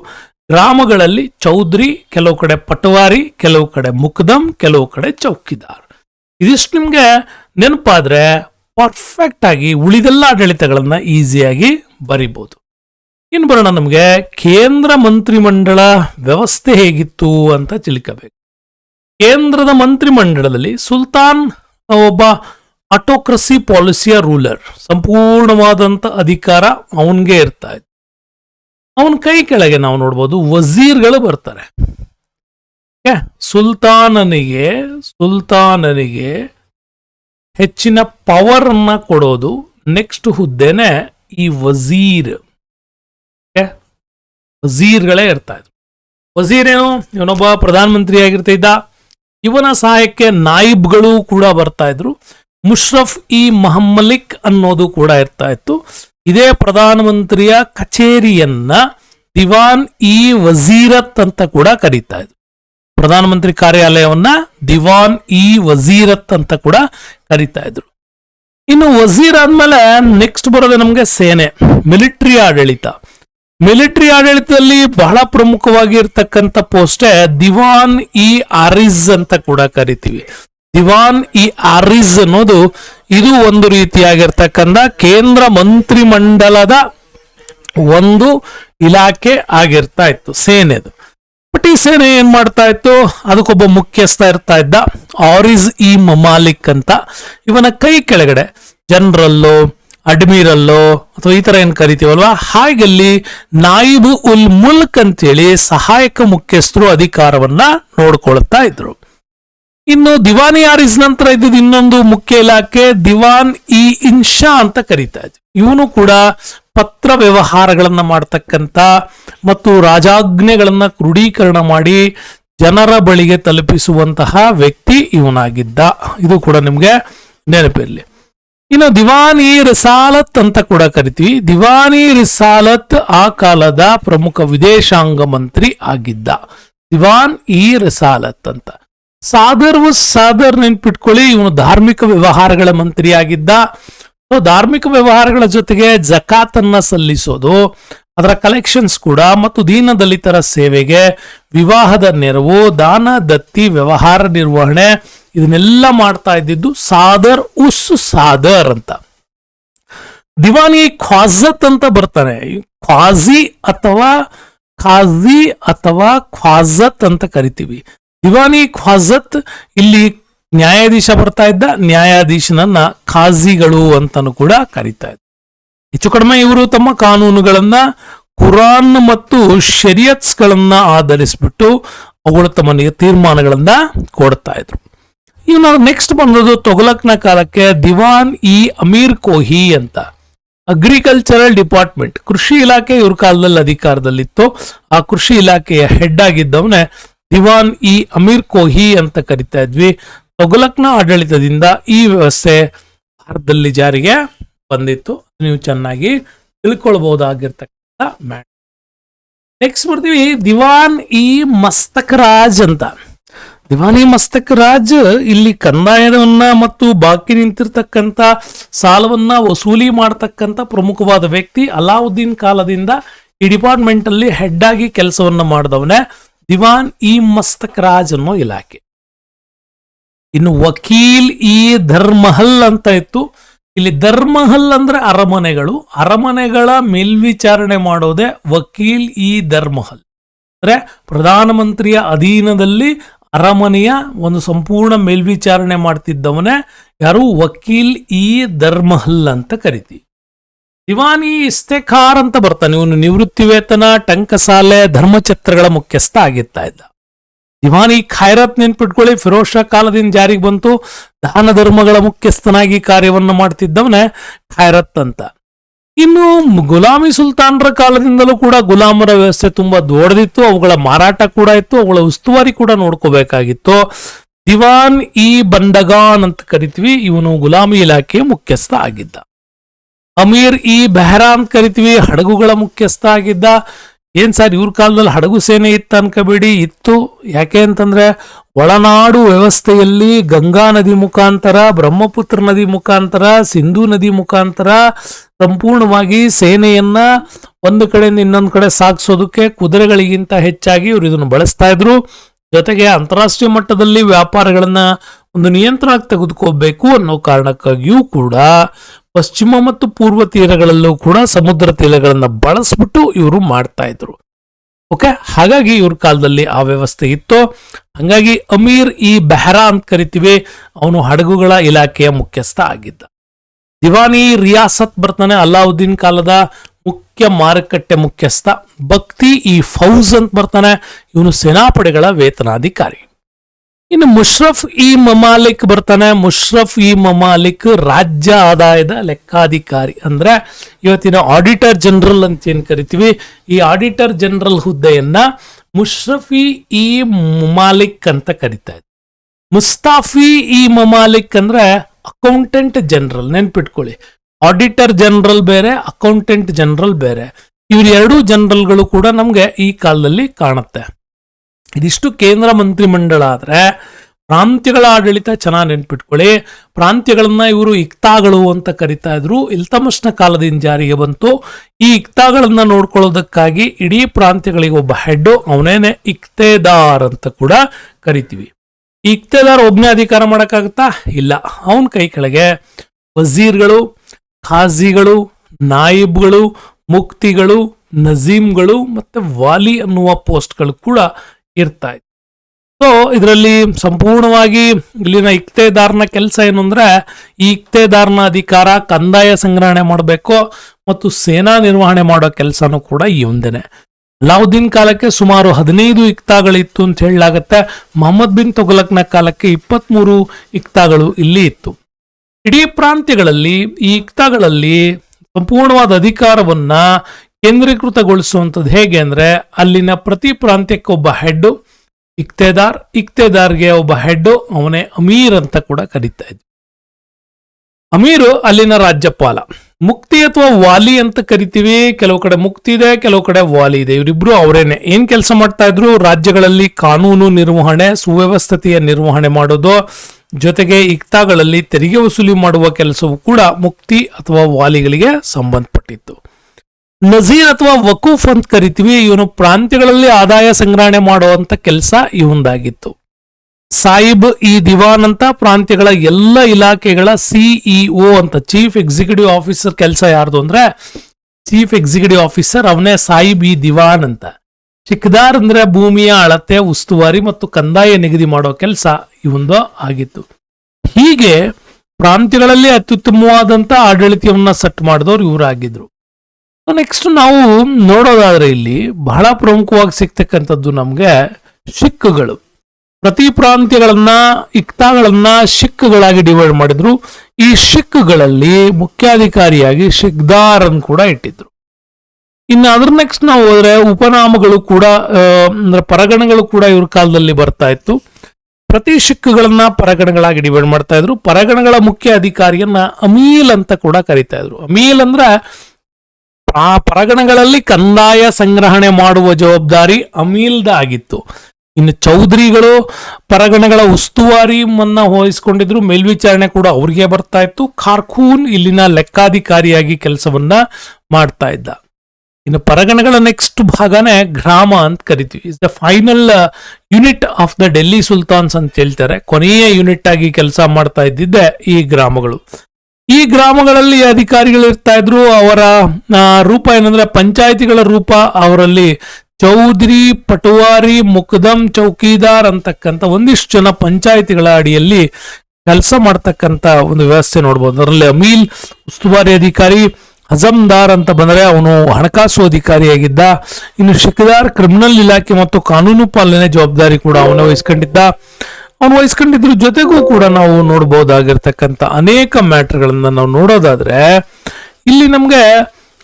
ಗ್ರಾಮಗಳಲ್ಲಿ ಚೌಧರಿ, ಕೆಲವು ಕಡೆ ಪಟವಾರಿ, ಕೆಲವು ಕಡೆ ಮುಕ್ದಮ್ ಕೆಲವು ಕಡೆ ಚೌಕಿದಾರ್. ಇದಿಷ್ಟು ನಿಮ್ಗೆ ನೆನಪಾದ್ರೆ ಪರ್ಫೆಕ್ಟ್ ಆಗಿ ಉಳಿದೆಲ್ಲ ಆಡಳಿತಗಳನ್ನ ಈಸಿಯಾಗಿ ಬರಿಬಹುದು ಇನ್ನು ಬರೋಣ ನಮಗೆ ಕೇಂದ್ರ ಮಂತ್ರಿಮಂಡಲ ವ್ಯವಸ್ಥೆ ಹೇಗಿತ್ತು ಅಂತ ತಿಳ್ಕೋಬೇಕು. ಕೇಂದ್ರದ ಮಂತ್ರಿಮಂಡಲದಲ್ಲಿ ಸುಲ್ತಾನ್ ಒಬ್ಬ ಆಟೋಕ್ರಸಿ ಪಾಲಿಸಿಯ ರೂಲರ್ ಸಂಪೂರ್ಣವಾದಂತ ಅಧಿಕಾರ ಅವನಿಗೆ ಇರ್ತಾ ಇತ್ತು ಅವನ ಕೈ ಕೆಳಗೆ ನಾವು ನೋಡ್ಬೋದು ವಜೀರ್ಗಳು ಬರ್ತಾರೆ? ಸುಲ್ತಾನನಿಗೆ ಸುಲ್ತಾನನಿಗೆ ಹೆಚ್ಚಿನ ಪವರ್ ಅನ್ನ ಕೊಡೋದು ನೆಕ್ಸ್ಟ್ ಹುದ್ದೆನೆ ಈ ವಜೀರ್? ವಜೀರ್ಗಳೇ ಇರ್ತಾ ಇದ್ರು ವಜೀರ್ ಏನು ಇವನೊಬ್ಬ ಪ್ರಧಾನಮಂತ್ರಿ ಆಗಿರ್ತಾ ಇದ್ದ ಇವನ ಸಹಾಯಕ್ಕೆ ನಾಯಿಬ್ಗಳು ಕೂಡ ಬರ್ತಾ ಇದ್ರು. ಮುಷ್ರಫ್ ಇ ಮಹಮ್ಮಲಿಕ್ ಅನ್ನೋದು ಕೂಡ ಇರ್ತಾ ಇತ್ತು. ಇದೇ ಪ್ರಧಾನಮಂತ್ರಿಯ ಕಚೇರಿಯನ್ನ ದಿವಾನ್ ಇ ವಜೀರತ್ ಅಂತ ಕೂಡ ಕರೀತಾ ಇದ್ರು. ಪ್ರಧಾನಮಂತ್ರಿ ಕಾರ್ಯಾಲಯವನ್ನ ದಿವಾನ್ ಇ ವಜೀರತ್ ಅಂತ ಕೂಡ ಕರೀತಾ ಇದ್ರು. ಇನ್ನು ವಜೀರ್ ಆದ್ಮೇಲೆ ನೆಕ್ಸ್ಟ್ ಬರೋದು ನಮಗೆ ಸೇನೆ, ಮಿಲಿಟರಿ ಆಡಳಿತ. ಮಿಲಿಟರಿ ಆಡಳಿತದಲ್ಲಿ ಬಹಳ ಪ್ರಮುಖವಾಗಿ ಇರ್ತಕ್ಕಂಥ ಪೋಸ್ಟೇ ದಿವಾನ್ ಇ ಆರಿಸ್ ಅಂತ ಕೂಡ ಕರಿತೀವಿ. ದಿವಾನ್ ಇ ಆರಿಸ್ ಅನ್ನೋದು ಇದು ಒಂದು ರೀತಿಯಾಗಿರ್ತಕ್ಕಂಥ ಕೇಂದ್ರ ಮಂತ್ರಿಮಂಡಲದ ಒಂದು ಇಲಾಖೆ ಆಗಿರ್ತಾ ಇತ್ತು ಸೇನೆದು ಬಟ್ ಈ ಸೇನೆ ಏನ್ ಮಾಡ್ತಾ ಇತ್ತು? ಅದಕ್ಕೊಬ್ಬ ಮುಖ್ಯಸ್ಥ ಇರ್ತಾ ಇದ್ದ ಆರಿಸ್ ಇ ಮಮಾಲಿಕ್ ಅಂತ ಇವನ ಕೈ ಕೆಳಗಡೆ, ಜನರಲ್ಲೋ ಅಡ್ಮಿರಲ್ಲೋ ಅಥವಾ ಈ ತರ ಏನ್ ಕರಿತೀವಲ್ವಾ? ಹಾಗಲ್ಲಿ ನಾಯಿಬು ಉಲ್ ಮುಲ್ಕ್ ಅಂತೇಳಿ ಸಹಾಯಕ ಮುಖ್ಯಸ್ಥರು ಅಧಿಕಾರವನ್ನ ನೋಡ್ಕೊಳ್ತಾ ಇದ್ರು. ಇನ್ನು ದಿವಾನ್ ಯಾರಿಸ್ ನಂತರ ಇದ್ದಿದ್ದು ಇನ್ನೊಂದು ಮುಖ್ಯ ಇಲಾಖೆ ದಿವಾನ್ ಇ ಇನ್ಶಾ ಅಂತ ಕರೀತಾ ಇದ್ರು. ಇವನು ಕೂಡ ಪತ್ರ ವ್ಯವಹಾರಗಳನ್ನ ಮಾಡ್ತಕ್ಕಂತ ಮತ್ತು ರಾಜಾಜ್ಞೆಗಳನ್ನ ಕ್ರೋಢೀಕರಣ ಮಾಡಿ ಜನರ ಬಳಿಗೆ ತಲುಪಿಸುವಂತಹ ವ್ಯಕ್ತಿ ಇವನಾಗಿದ್ದ. ಇದು ಕೂಡ ನಿಮಗೆ ನೆನಪಿರಲಿ. ಇನ್ನು ದಿವಾನ್ ರಿಸಾಲತ್ ಅಂತ ಕೂಡ ಕರಿತೀವಿ. ದಿವಾನ್ ರಿಸಾಲತ್ ಆ ಕಾಲದ ಪ್ರಮುಖ ವಿದೇಶಾಂಗ ಮಂತ್ರಿ ಆಗಿದ್ದ. ದಿವಾನ್ ಇ ರಿಸಾಲತ್ ಅಂತ. ಸಾದರ್ ಸಾದರ್ ನೆನ್ಪಿಟ್ಕೊಳ್ಳಿ, ಇವನು ಧಾರ್ಮಿಕ ವ್ಯವಹಾರಗಳ ಮಂತ್ರಿ ಆಗಿದ್ದ. ಧಾರ್ಮಿಕ ವ್ಯವಹಾರಗಳ ಜೊತೆಗೆ ಜಕಾತನ್ನ ಸಲ್ಲಿಸೋದು, ಅದರ ಕಲೆಕ್ಷನ್ಸ್ ಕೂಡ, ಮತ್ತು ದೀನ ದಲಿತರ ಸೇವೆಗೆ ವಿವಾಹದ ನೆರವು ದಾನ ದತ್ತಿ ವ್ಯವಹಾರ ನಿರ್ವಹಣೆ ಇದನ್ನೆಲ್ಲ ಮಾಡ್ತಾ ಇದ್ದಿದ್ದು ಸಾದರ್ ಉಸ್ ಸಾದರ್ ಅಂತ. ದಿವಾನಿ ಖ್ವಾಜತ್ ಅಂತ ಬರ್ತಾನೆ. ಖ್ವಾಜಿ ಅಥವಾ ಖಾಜಿ ಅಥವಾ ಖ್ವಾಜತ್ ಅಂತ ಕರಿತೀವಿ. ದಿವಾನಿ ಖ್ವಾಜತ್ ಇಲ್ಲಿ ನ್ಯಾಯಾಧೀಶ ಬರ್ತಾ ಇದ್ದ. ನ್ಯಾಯಾಧೀಶನನ್ನ ಖಾಜಿಗಳು ಅಂತಾನು ಕೂಡ ಕರೀತಾ ಇದ್ದ. ಹೆಚ್ಚು ಕಡಿಮೆ ಇವರು ತಮ್ಮ ಕಾನೂನುಗಳನ್ನ ಕುರಾನ್ ಮತ್ತು ಶರಿಯತ್ಸ್ ಗಳನ್ನ ಆಧರಿಸ್ಬಿಟ್ಟು ಅವುಗಳು ತಮ್ಮ ತೀರ್ಮಾನಗಳನ್ನ ಕೊಡ್ತಾ ಇದ್ರು. ಇನ್ನು ನೆಕ್ಸ್ಟ್ ಬಂದದ್ದು ತೊಗಲಕ್ನ ಕಾಲಕ್ಕೆ ದಿವಾನ್ ಇ ಅಮೀರ್ ಕೋಹಿ ಅಂತ. ಅಗ್ರಿಕಲ್ಚರಲ್ ಡಿಪಾರ್ಟ್ಮೆಂಟ್ ಕೃಷಿ ಇಲಾಖೆ ಇವ್ರ ಕಾಲದಲ್ಲಿ ಅಧಿಕಾರದಲ್ಲಿತ್ತು. ಆ ಕೃಷಿ ಇಲಾಖೆಯ ಹೆಡ್ ಆಗಿದ್ದವನೇ ದಿವಾನ್ ಇ ಅಮೀರ್ ಕೋಹಿ ಅಂತ ಕರಿತಾ ಇದ್ವಿ. ತೊಗಲಕ್ನ ಆಡಳಿತದಿಂದ ಈ ವ್ಯವಸ್ಥೆ ಭಾರತದಲ್ಲಿ ಜಾರಿಗೆ ಬಂದಿತ್ತು. ನೀವು ಚೆನ್ನಾಗಿ ತಿಳ್ಕೊಳ್ಬಹುದಾಗಿರ್ತಕ್ಕಂಥ ಮ್ಯಾಟ್ ನೆಕ್ಸ್ಟ್ ಬರ್ತೀವಿ ದಿವಾನ್ ಇ ಮಸ್ತಕ್ ರಾಜ್ ಅಂತ. ದಿವಾನಿ ಮಸ್ತಕ್ ರಾಜ್ ಇಲ್ಲಿ ಕಂದಾಯವನ್ನ ಮತ್ತು ಬಾಕಿ ನಿಂತಿರ್ತಕ್ಕಂಥ ಸಾಲವನ್ನ ವಸೂಲಿ ಮಾಡತಕ್ಕಂತ ಪ್ರಮುಖವಾದ ವ್ಯಕ್ತಿ ಅಲಾವುದ್ದೀನ್ ಕಾಲದಿಂದ ಈ ಡಿಪಾರ್ಟ್ಮೆಂಟ್ ಅಲ್ಲಿ ಹೆಡ್ ಆಗಿ ಕೆಲಸವನ್ನ ಮಾಡಿದವನೇ ದಿವಾನ್ ಇ ಮಸ್ತಕ್ ರಾಜ್ ಅನ್ನೋ ಇಲಾಖೆ. ಇನ್ನು ವಕೀಲ್ ಇ ಧರ್ಮಹಲ್ ಅಂತ ಇತ್ತು. ಇಲ್ಲಿ ಧರ್ಮಹಲ್ ಅಂದ್ರೆ ಅರಮನೆಗಳು. ಅರಮನೆಗಳ ಮೇಲ್ವಿಚಾರಣೆ ಮಾಡೋದೇ ವಕೀಲ್ ಇ ಧರ್ಮಹಲ್. ಅಂದ್ರೆ ಪ್ರಧಾನಮಂತ್ರಿಯ ಅಧೀನದಲ್ಲಿ ಅರಮನೆಯ ಒಂದು ಸಂಪೂರ್ಣ ಮೇಲ್ವಿಚಾರಣೆ ಮಾಡ್ತಿದ್ದವನೇ ಯಾರು? ವಕೀಲ್ ಇ. ಧರ್ಮಹಲ್ ಅಂತ ಕರಿತಿ. ದಿವಾನಿ ಇಸ್ತೆಖಾರ್ ಅಂತ ಬರ್ತಾನೆ. ಇವನು ನಿವೃತ್ತಿ ವೇತನ ಟಂಕಸಾಲೆ, ಧರ್ಮಛತ್ರಗಳ ಮುಖ್ಯಸ್ಥ ಆಗಿರ್ತಾ ಇದ್ದ. ದಿವಾನಿ ಖೈರತ್ ನೆನ್ಪಿಟ್ಕೊಳ್ಳಿ, ಫಿರೋಜ್ ಕಾಲದಿಂದ ಜಾರಿಗೆ ಬಂತು. ದಾನ ಧರ್ಮಗಳ ಮುಖ್ಯಸ್ಥನಾಗಿ ಕಾರ್ಯವನ್ನು ಮಾಡ್ತಿದ್ದವನೇ ಖೈರತ್ ಅಂತ. ಇನ್ನು ಗುಲಾಮಿ ಸುಲ್ತಾನರ ಕಾಲದಿಂದಲೂ ಕೂಡ ಗುಲಾಮರ ವ್ಯವಸ್ಥೆ ತುಂಬಾ ದೊಡ್ಡದಿತ್ತು. ಅವುಗಳ ಮಾರಾಟ ಕೂಡ ಇತ್ತು, ಅವುಗಳ ಉಸ್ತುವಾರಿ ಕೂಡ ನೋಡ್ಕೋಬೇಕಾಗಿತ್ತು. ದಿವಾನ್ ಇ ಬಂಡಗಾನ್ ಅಂತ ಕರಿತೀವಿ, ಇವನು ಗುಲಾಮಿ ಇಲಾಖೆಯ ಮುಖ್ಯಸ್ಥ ಆಗಿದ್ದ. ಅಮೀರ್ ಇ ಬೆಹರಾ ಅಂತ ಕರಿತೀವಿ, ಹಡಗುಗಳ ಮುಖ್ಯಸ್ಥ ಆಗಿದ್ದ. ಏನ್ ಸರ್ ಇವ್ರ ಕಾಲದಲ್ಲಿ ಹಡಗು ಸೇನೆ ಇತ್ತು ಅನ್ಕೋಬೇಡಿ. ಇತ್ತು. ಯಾಕೆ ಅಂತಂದ್ರೆ ಒಳನಾಡು ವ್ಯವಸ್ಥೆಯಲ್ಲಿ ಗಂಗಾ ನದಿ ಮುಖಾಂತರ, ಬ್ರಹ್ಮಪುತ್ರ ನದಿ ಮುಖಾಂತರ, ಸಿಂಧೂ ನದಿ ಮುಖಾಂತರ ಸಂಪೂರ್ಣವಾಗಿ ಸೇನೆಯನ್ನ ಒಂದು ಕಡೆಯಿಂದ ಇನ್ನೊಂದು ಕಡೆ ಸಾಗಿಸೋದಕ್ಕೆ ಕುದುರೆಗಳಿಗಿಂತ ಹೆಚ್ಚಾಗಿ ಇವರು ಇದನ್ನು ಬಳಸ್ತಾ ಇದ್ರು. ಜೊತೆಗೆ ಅಂತಾರಾಷ್ಟ್ರೀಯ ಮಟ್ಟದಲ್ಲಿ ವ್ಯಾಪಾರಗಳನ್ನ ಒಂದು ನಿಯಂತ್ರಣಕ್ಕೆ ತೆಗೆದುಕೋಬೇಕು ಅನ್ನೋ ಕಾರಣಕ್ಕಾಗಿಯೂ ಕೂಡ ಪಶ್ಚಿಮ ಮತ್ತು ಪೂರ್ವ ತೀರಗಳಲ್ಲೂ ಕೂಡ ಸಮುದ್ರ ತೀರಗಳನ್ನ ಬಳಸ್ಬಿಟ್ಟು ಇವರು ಮಾಡ್ತಾ ಇದ್ರು. ಓಕೆ ಹಾಗಾಗಿ ಇವ್ರ ಕಾಲದಲ್ಲಿ ಆ ವ್ಯವಸ್ಥೆ ಇತ್ತು. ಹಂಗಾಗಿ ಅಮೀರ್ ಇ ಬೆಹರಾ ಅಂತ ಕರಿತೀವಿ, ಅವನು ಹಡಗುಗಳ ಇಲಾಖೆಯ ಮುಖ್ಯಸ್ಥ ಆಗಿದ್ದ. ದಿವಾನಿ ರಿಯಾಸತ್ ಬರ್ತಾನೆ ಅಲ್ಲಾವುದ್ದೀನ್ ಕಾಲದ ಮುಖ್ಯ ಮಾರುಕಟ್ಟೆ ಮುಖ್ಯಸ್ಥ. ಭಕ್ತಿ ಈ ಫೌಜ್ ಅಂತ ಬರ್ತಾನೆ. ಇವನು ಸೇನಾಪಡೆಗಳ ವೇತನಾಧಿಕಾರಿ. ಇನ್ನು ಮುಷ್ರಫ್ ಇ ಮಮಾಲಿಕ್ ಬರ್ತಾನೆ. ಮುಷ್ರಫ್ ಇ ಮಮಾಲಿಕ್ ರಾಜ್ಯ ಆದಾಯದ ಲೆಕ್ಕಾಧಿಕಾರಿ. ಅಂದ್ರೆ ಇವತ್ತಿನ ಆಡಿಟರ್ ಜನರಲ್ ಅಂತ ಏನ್ ಕರಿತೀವಿ? ಈ ಆಡಿಟರ್ ಜನರಲ್ ಹುದ್ದೆಯನ್ನ ಮುಷ್ರಫಿ ಇ ಮಮಾಲಿಕ್ ಅಂತ ಕರಿತಾ ಇದ್ರು ಮುಸ್ತಾಫಿ ಇ ಮಮಾಲಿಕ್ ಅಂದ್ರೆ ಅಕೌಂಟೆಂಟ್ ಜನರಲ್ ನೆನ್ಪಿಟ್ಕೊಳ್ಳಿ. ಆಡಿಟರ್ ಜನರಲ್ ಬೇರೆ ಅಕೌಂಟೆಂಟ್ ಜನರಲ್ ಬೇರೆ. ಇವ್ರ ಎರಡೂ ಜನರಲ್ಗಳು ಕೂಡ ನಮಗೆ ಈ ಕಾಲದಲ್ಲಿ ಕಾಣುತ್ತೆ. ಇದಿಷ್ಟು ಕೇಂದ್ರ ಮಂತ್ರಿ ಮಂಡಳ ಆದರೆ ಪ್ರಾಂತ್ಯಗಳ ಆಡಳಿತ ಚೆನ್ನಾಗಿ ನೆನ್ಪಿಟ್ಕೊಳ್ಳಿ. ಪ್ರಾಂತ್ಯಗಳನ್ನ ಇವರು ಇಕ್ತಾಗಳು ಅಂತ ಕರಿತಾ ಇದ್ರು. ಇಲ್ತಮಸ್ನ ಕಾಲದಿಂದ ಜಾರಿಗೆ ಬಂತು. ಈ ಇಕ್ತಾಗಳನ್ನ ನೋಡ್ಕೊಳ್ಳೋದಕ್ಕಾಗಿ ಇಡೀ ಪ್ರಾಂತ್ಯಗಳಿಗೆ ಒಬ್ಬ ಹೆಡ್ ಅವನೇನೆ ಇಕ್ತೇದಾರ್ ಅಂತ ಕೂಡ ಕರಿತೀವಿ. ಇಕ್ತೇದಾರ್ ಒಬ್ಬನೇ ಅಧಿಕಾರ ಮಾಡೋಕ್ಕಾಗುತ್ತಾ? ಇಲ್ಲ. ಅವನ ಕೈ ಕೆಳಗೆ ವಜೀರ್ಗಳು, ಖಾಜಿಗಳು, ನಾಯಿಬ್ಗಳು, ಮುಕ್ತಿಗಳು, ನಜೀಮ್ಗಳು ಮತ್ತೆ ವಾಲಿ ಅನ್ನುವ ಪೋಸ್ಟ್ಗಳು ಕೂಡ ಇರ್ತಾ ಇತ್ತು ಸೊ ಇದರಲ್ಲಿ ಸಂಪೂರ್ಣವಾಗಿ ಇಲ್ಲಿನ ಇಕ್ತೇದಾರನ ಕೆಲಸ ಏನು ಅಂದ್ರೆ, ಈ ಇಕ್ತೇದಾರನ ಅಧಿಕಾರ ಕಂದಾಯ ಸಂಗ್ರಹಣೆ ಮಾಡಬೇಕು ಮತ್ತು ಸೇನಾ ನಿರ್ವಹಣೆ ಮಾಡೋ ಕೆಲಸನೂ ಕೂಡ ಇವಂದೇನೆ ಅಲಾವುದ್ದೀನ್ ಕಾಲಕ್ಕೆ ಸುಮಾರು ಹದಿನೈದು ಇಕ್ತಾಗಳಿತ್ತು ಅಂತ ಹೇಳಲಾಗತ್ತೆ. ಮೊಹಮ್ಮದ್ ಬಿನ್ ತೊಗಲಕ್ನ ಕಾಲಕ್ಕೆ ಇಪ್ಪತ್ಮೂರು ಇಕ್ತಾಗಳು ಇಲ್ಲಿ ಇತ್ತು. ಇಡೀ ಪ್ರಾಂತ್ಯಗಳಲ್ಲಿ ಈ ಇಕ್ತಾಗಳಲ್ಲಿ ಸಂಪೂರ್ಣವಾದ ಅಧಿಕಾರವನ್ನ ಕೇಂದ್ರೀಕೃತಗೊಳಿಸುವಂಥದ್ದು ಹೇಗೆ ಅಂದರೆ ಅಲ್ಲಿನ ಪ್ರತಿ ಪ್ರಾಂತ್ಯಕ್ಕೆ ಒಬ್ಬ ಹೆಡ್ ಇಕ್ತೇದಾರ್, ಇಕ್ತೇದಾರ್ಗೆ ಒಬ್ಬ ಹೆಡ್ಡು ಅವನೇ ಅಮೀರ್ ಅಂತ ಕೂಡ ಕರೀತಾ ಇದ್ವಿ ಅಮೀರು ಅಲ್ಲಿನ ರಾಜ್ಯಪಾಲ. ಮುಕ್ತಿ ಅಥವಾ ವಾಲಿ ಅಂತ ಕರಿತೀವಿ, ಕೆಲವು ಕಡೆ ಮುಕ್ತಿ ಇದೆ, ಕೆಲವು ಕಡೆ ವಾಲಿ ಇದೆ. ಇವರಿಬ್ರು ಅವರೇನೆ. ಏನ್ ಕೆಲಸ ಮಾಡ್ತಾ ಇದ್ರು? ರಾಜ್ಯಗಳಲ್ಲಿ ಕಾನೂನು ನಿರ್ವಹಣೆ ಸುವ್ಯವಸ್ಥತೆಯ ನಿರ್ವಹಣೆ ಮಾಡೋದು, ಜೊತೆಗೆ ಇಕ್ತಾಗಳಲ್ಲಿ ತೆರಿಗೆ ವಸೂಲಿ ಮಾಡುವ ಕೆಲಸವು ಕೂಡ ಮುಕ್ತಿ ಅಥವಾ ವಾಲಿಗಳಿಗೆ ಸಂಬಂಧಪಟ್ಟಿತ್ತು. ನಜೀರ್ ಅಥವಾ ವಕೂಫ್ ಅಂತ ಕರಿತೀವಿ, ಇವನು ಪ್ರಾಂತ್ಯಗಳಲ್ಲಿ ಆದಾಯ ಸಂಗ್ರಹಣೆ ಮಾಡುವಂತ ಕೆಲಸ ಇವಂದಾಗಿತ್ತು ಸಾಹಿಬ್ ಈ ದಿವಾನ್ ಅಂತ ಪ್ರಾಂತ್ಯಗಳ ಎಲ್ಲ ಇಲಾಖೆಗಳ ಸಿಇಒ ಅಂತ ಚೀಫ್ ಎಕ್ಸಿಕ್ಯೂಟಿವ್ ಆಫೀಸರ್ ಕೆಲಸ ಯಾರ್ದು ಅಂದ್ರೆ ಚೀಫ್ ಎಕ್ಸಿಕ್ಯೂಟಿವ್ ಆಫೀಸರ್ ಅವನೇ ಸಾಹಿಬ್ ಈ ದಿವಾನ್ ಅಂತ. ಚಿಕ್ಕದಾರ್ ಅಂದ್ರೆ ಭೂಮಿಯ ಅಳತೆ, ಉಸ್ತುವಾರಿ ಮತ್ತು ಕಂದಾಯ ನಿಗದಿ ಮಾಡೋ ಕೆಲಸ ಇವಂದು ಆಗಿತ್ತು. ಹೀಗೆ ಪ್ರಾಂತ್ಯಗಳಲ್ಲಿ ಅತ್ಯುತ್ತಮವಾದಂತ ಆಡಳಿತವನ್ನ ಸೆಟ್ ಮಾಡಿದವರು ಇವರಾಗಿದ್ರು. ನೆಕ್ಸ್ಟ್ ನಾವು ನೋಡೋದಾದ್ರೆ ಇಲ್ಲಿ ಬಹಳ ಪ್ರಮುಖವಾಗಿ ಸಿಗ್ತಕ್ಕಂಥದ್ದು ನಮಗೆ ಶಿಕ್ಕುಗಳು. ಪ್ರತಿ ಪ್ರಾಂತ್ಯಗಳನ್ನ, ಇಕ್ತಾಗಳನ್ನ ಶಿಕ್ಕುಗಳಾಗಿ ಡಿವೈಡ್ ಮಾಡಿದ್ರು. ಈ ಶಿಕ್ಕುಗಳಲ್ಲಿ ಮುಖ್ಯಾಧಿಕಾರಿಯಾಗಿ ಶಿಕ್ದಾರ್ ಅನ್ನು ಕೂಡ ಇಟ್ಟಿದ್ರು. ಇನ್ನು ಅದ್ರ ನೆಕ್ಸ್ಟ್ ನಾವು ಹೋದ್ರೆ ಉಪನಾಮಗಳು ಕೂಡ ಅಂದ್ರೆ ಪರಗಣಗಳು ಕೂಡ ಇವ್ರ ಕಾಲದಲ್ಲಿ ಬರ್ತಾ ಇತ್ತು. ಪ್ರತಿ ಶಿಕ್ಕುಗಳನ್ನ ಪರಗಣಗಳಾಗಿ ಡಿವೈಡ್ ಮಾಡ್ತಾ ಇದ್ರು. ಪರಗಣಗಳ ಮುಖ್ಯ ಅಧಿಕಾರಿಯನ್ನ ಅಮೀಲ್ ಅಂತ ಕೂಡ ಕರಿತಾ ಇದ್ರು. ಅಮೀಲ್ ಅಂದ್ರೆ ಆ ಪರಗಣಗಳಲ್ಲಿ ಕಂದಾಯ ಸಂಗ್ರಹಣೆ ಮಾಡುವ ಜವಾಬ್ದಾರಿ ಅಮೀಲ್ದ ಆಗಿತ್ತು. ಇನ್ನು ಚೌಧರಿಗಳು ಪರಗಣಗಳ ಉಸ್ತುವಾರಿ ಮನ್ನ ವಹಿಸ್ಕೊಂಡಿದ್ರು. ಮೇಲ್ವಿಚಾರಣೆ ಕೂಡ ಅವ್ರಿಗೆ ಬರ್ತಾ ಇತ್ತು. ಖಾರ್ಖೂನ್ ಇಲ್ಲಿನ ಲೆಕ್ಕಾಧಿಕಾರಿಯಾಗಿ ಕೆಲಸವನ್ನ ಮಾಡ್ತಾ ಇದ್ದ. ಇನ್ನು ಪರಗಣಗಳ ನೆಕ್ಸ್ಟ್ ಭಾಗನೇ ಗ್ರಾಮ ಅಂತ ಕರಿತೀವಿ. Is the final unit of the Delhi sultans ಅಂತ ಹೇಳ್ತಾರೆ. ಕೊನೆಯ ಯೂನಿಟ್ ಆಗಿ ಕೆಲಸ ಮಾಡ್ತಾ ಇದ್ದಿದ್ದೆ ಈ ಗ್ರಾಮಗಳು. ಈ ಗ್ರಾಮಗಳಲ್ಲಿ ಅಧಿಕಾರಿಗಳು ಇರ್ತಾ ಇದ್ರು, ಅವರ ರೂಪ ಏನಂದ್ರೆ ಪಂಚಾಯತಿಗಳ ರೂಪ, ಅವರಲ್ಲಿ ಚೌಧರಿ, ಪಟುವಾರಿ ಮುಖದಂ ಚೌಕಿದಾರ್ ಅಂತಕ್ಕಂಥ ಒಂದಿಷ್ಟು ಜನ ಪಂಚಾಯತಿಗಳ ಅಡಿಯಲ್ಲಿ ಕೆಲಸ ಮಾಡ್ತಕ್ಕಂಥ ಒಂದು ವ್ಯವಸ್ಥೆ ನೋಡ್ಬೋದು. ಅದರಲ್ಲಿ ಅಮೀಲ್ ಉಸ್ತುವಾರಿ ಅಧಿಕಾರಿ, ಹಜಮ್ದಾರ್ ಅಂತ ಬಂದರೆ ಅವನು ಹಣಕಾಸು ಅಧಿಕಾರಿಯಾಗಿದ್ದ. ಇನ್ನು ಶಿಕ್ದಾರ್ ಕ್ರಿಮಿನಲ್ ಇಲಾಖೆ ಮತ್ತು ಕಾನೂನು ಪಾಲನೆ ಜವಾಬ್ದಾರಿ ಕೂಡ ಅವನು ವಹಿಸ್ಕೊಂಡಿದ್ದ. ಅವನು ವಹಿಸ್ಕೊಂಡಿದ್ರ ಜೊತೆಗೂ ಕೂಡ ನಾವು ನೋಡಬಹುದಾಗಿರ್ತಕ್ಕಂಥ ಅನೇಕ ಮ್ಯಾಟ್ರ್ಗಳನ್ನ ನಾವು ನೋಡೋದಾದ್ರೆ, ಇಲ್ಲಿ ನಮಗೆ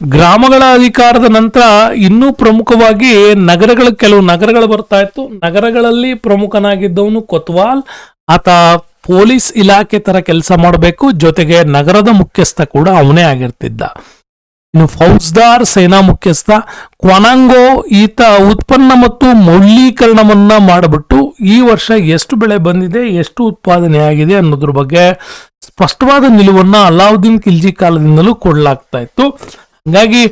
ಗ್ರಾಮಗಳ ಅಧಿಕಾರದ ನಂತರ ಇನ್ನೂ ಪ್ರಮುಖವಾಗಿ ನಗರಗಳ, ಕೆಲವು ನಗರಗಳು ಬರ್ತಾ ಇತ್ತು. ನಗರಗಳಲ್ಲಿ ಪ್ರಮುಖನಾಗಿದ್ದವನು ಕೊತ್ವಾಲ್. ಆತ ಪೊಲೀಸ್ ಇಲಾಖೆ ತರ ಕೆಲಸ ಮಾಡಬೇಕು. ಜೊತೆಗೆ ನಗರದ ಮುಖ್ಯಸ್ಥ ಕೂಡ ಅವನೇ ಆಗಿರ್ತಿದ್ದ. ಇನ್ನು ಫೌಜ್ದಾರ್ ಸೇನಾ ಮುಖ್ಯಸ್ಥ ಕ್ವಾನಾಂಗೋ ಈತ ಉತ್ಪನ್ನ ಮತ್ತು ಮೌಲ್ಯೀಕರಣವನ್ನ ಮಾಡಿಬಿಟ್ಟು ಈ ವರ್ಷ ಎಷ್ಟು ಬೆಳೆ ಬಂದಿದೆ, ಎಷ್ಟು ಉತ್ಪಾದನೆ ಆಗಿದೆ ಅನ್ನೋದ್ರ ಬಗ್ಗೆ ಸ್ಪಷ್ಟವಾದ ನಿಲುವನ್ನ ಅಲಾವುದ್ದೀನ್ ಖಿಲ್ಜಿ ಕಾಲದಿಂದಲೂ ಕೊಡಲಾಗ್ತಾ ಇತ್ತು. ಹಾಗಾಗಿ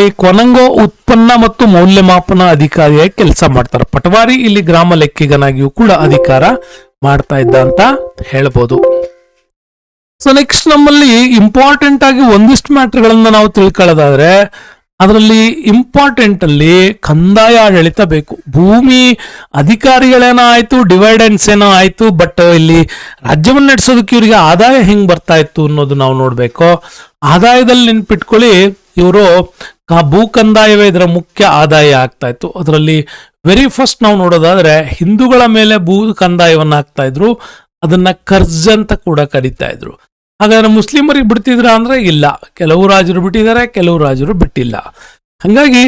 ಈ ಕೊನಂಗೋ ಉತ್ಪನ್ನ ಮತ್ತು ಮೌಲ್ಯಮಾಪನ ಅಧಿಕಾರಿಯಾಗಿ ಕೆಲಸ ಮಾಡ್ತಾರೆ. ಪಟವಾರಿ ಇಲ್ಲಿ ಗ್ರಾಮ ಲೆಕ್ಕಿಗನಾಗಿಯೂ ಕೂಡ ಅಧಿಕಾರ ಮಾಡ್ತಾ ಇದ್ದ ಅಂತ ಹೇಳ್ಬೋದು. ಸೊ ನೆಕ್ಸ್ಟ್ ನಮ್ಮಲ್ಲಿ ಇಂಪಾರ್ಟೆಂಟ್ ಆಗಿ ಒಂದಿಷ್ಟು ಮ್ಯಾಟ್ರ್ಗಳನ್ನ ನಾವು ತಿಳ್ಕೊಳ್ಳೋದಾದ್ರೆ, ಅದರಲ್ಲಿ ಇಂಪಾರ್ಟೆಂಟ್ ಅಲ್ಲಿ ಕಂದಾಯ ಆಡಳಿತ ಬೇಕು. ಭೂಮಿ ಅಧಿಕಾರಿಗಳೇನೋ ಆಯ್ತು ಡಿವೈಡೆನ್ಸ್ ಏನೋ ಆಯ್ತು ಬಟ್ ಇಲ್ಲಿ ರಾಜ್ಯವನ್ನು ನಡೆಸೋದಕ್ಕೆ ಇವರಿಗೆ ಆದಾಯ ಹೆಂಗ್ ಬರ್ತಾ ಇತ್ತು ಅನ್ನೋದು ನಾವು ನೋಡ್ಬೇಕು. ಆದಾಯದಲ್ಲಿ ನೆನ್ಪಿಟ್ಕೊಳ್ಳಿ, ಇವರು ಭೂ ಕಂದಾಯವೇ ಇದರ ಮುಖ್ಯ ಆದಾಯ ಆಗ್ತಾ ಇತ್ತು. ಅದರಲ್ಲಿ ವೆರಿ ಫಸ್ಟ್ ನಾವು ನೋಡೋದಾದ್ರೆ, ಹಿಂದೂಗಳ ಮೇಲೆ ಭೂ ಕಂದಾಯವನ್ನು ಹಾಕ್ತಾ ಇದ್ರು. ಅದನ್ನ ಕರ್ಜ್ ಅಂತ ಕೂಡ ಕರೀತಾ ಇದ್ರು. ಹಾಗಾದ್ರೆ ಮುಸ್ಲಿಮರಿಗೆ ಬಿಡ್ತಿದ್ರ ಅಂದ್ರೆ ಇಲ್ಲ. ಕೆಲವು ರಾಜರು ಬಿಟ್ಟಿದ್ದಾರೆ, ಕೆಲವು ರಾಜರು ಬಿಟ್ಟಿಲ್ಲ. ಹಂಗಾಗಿ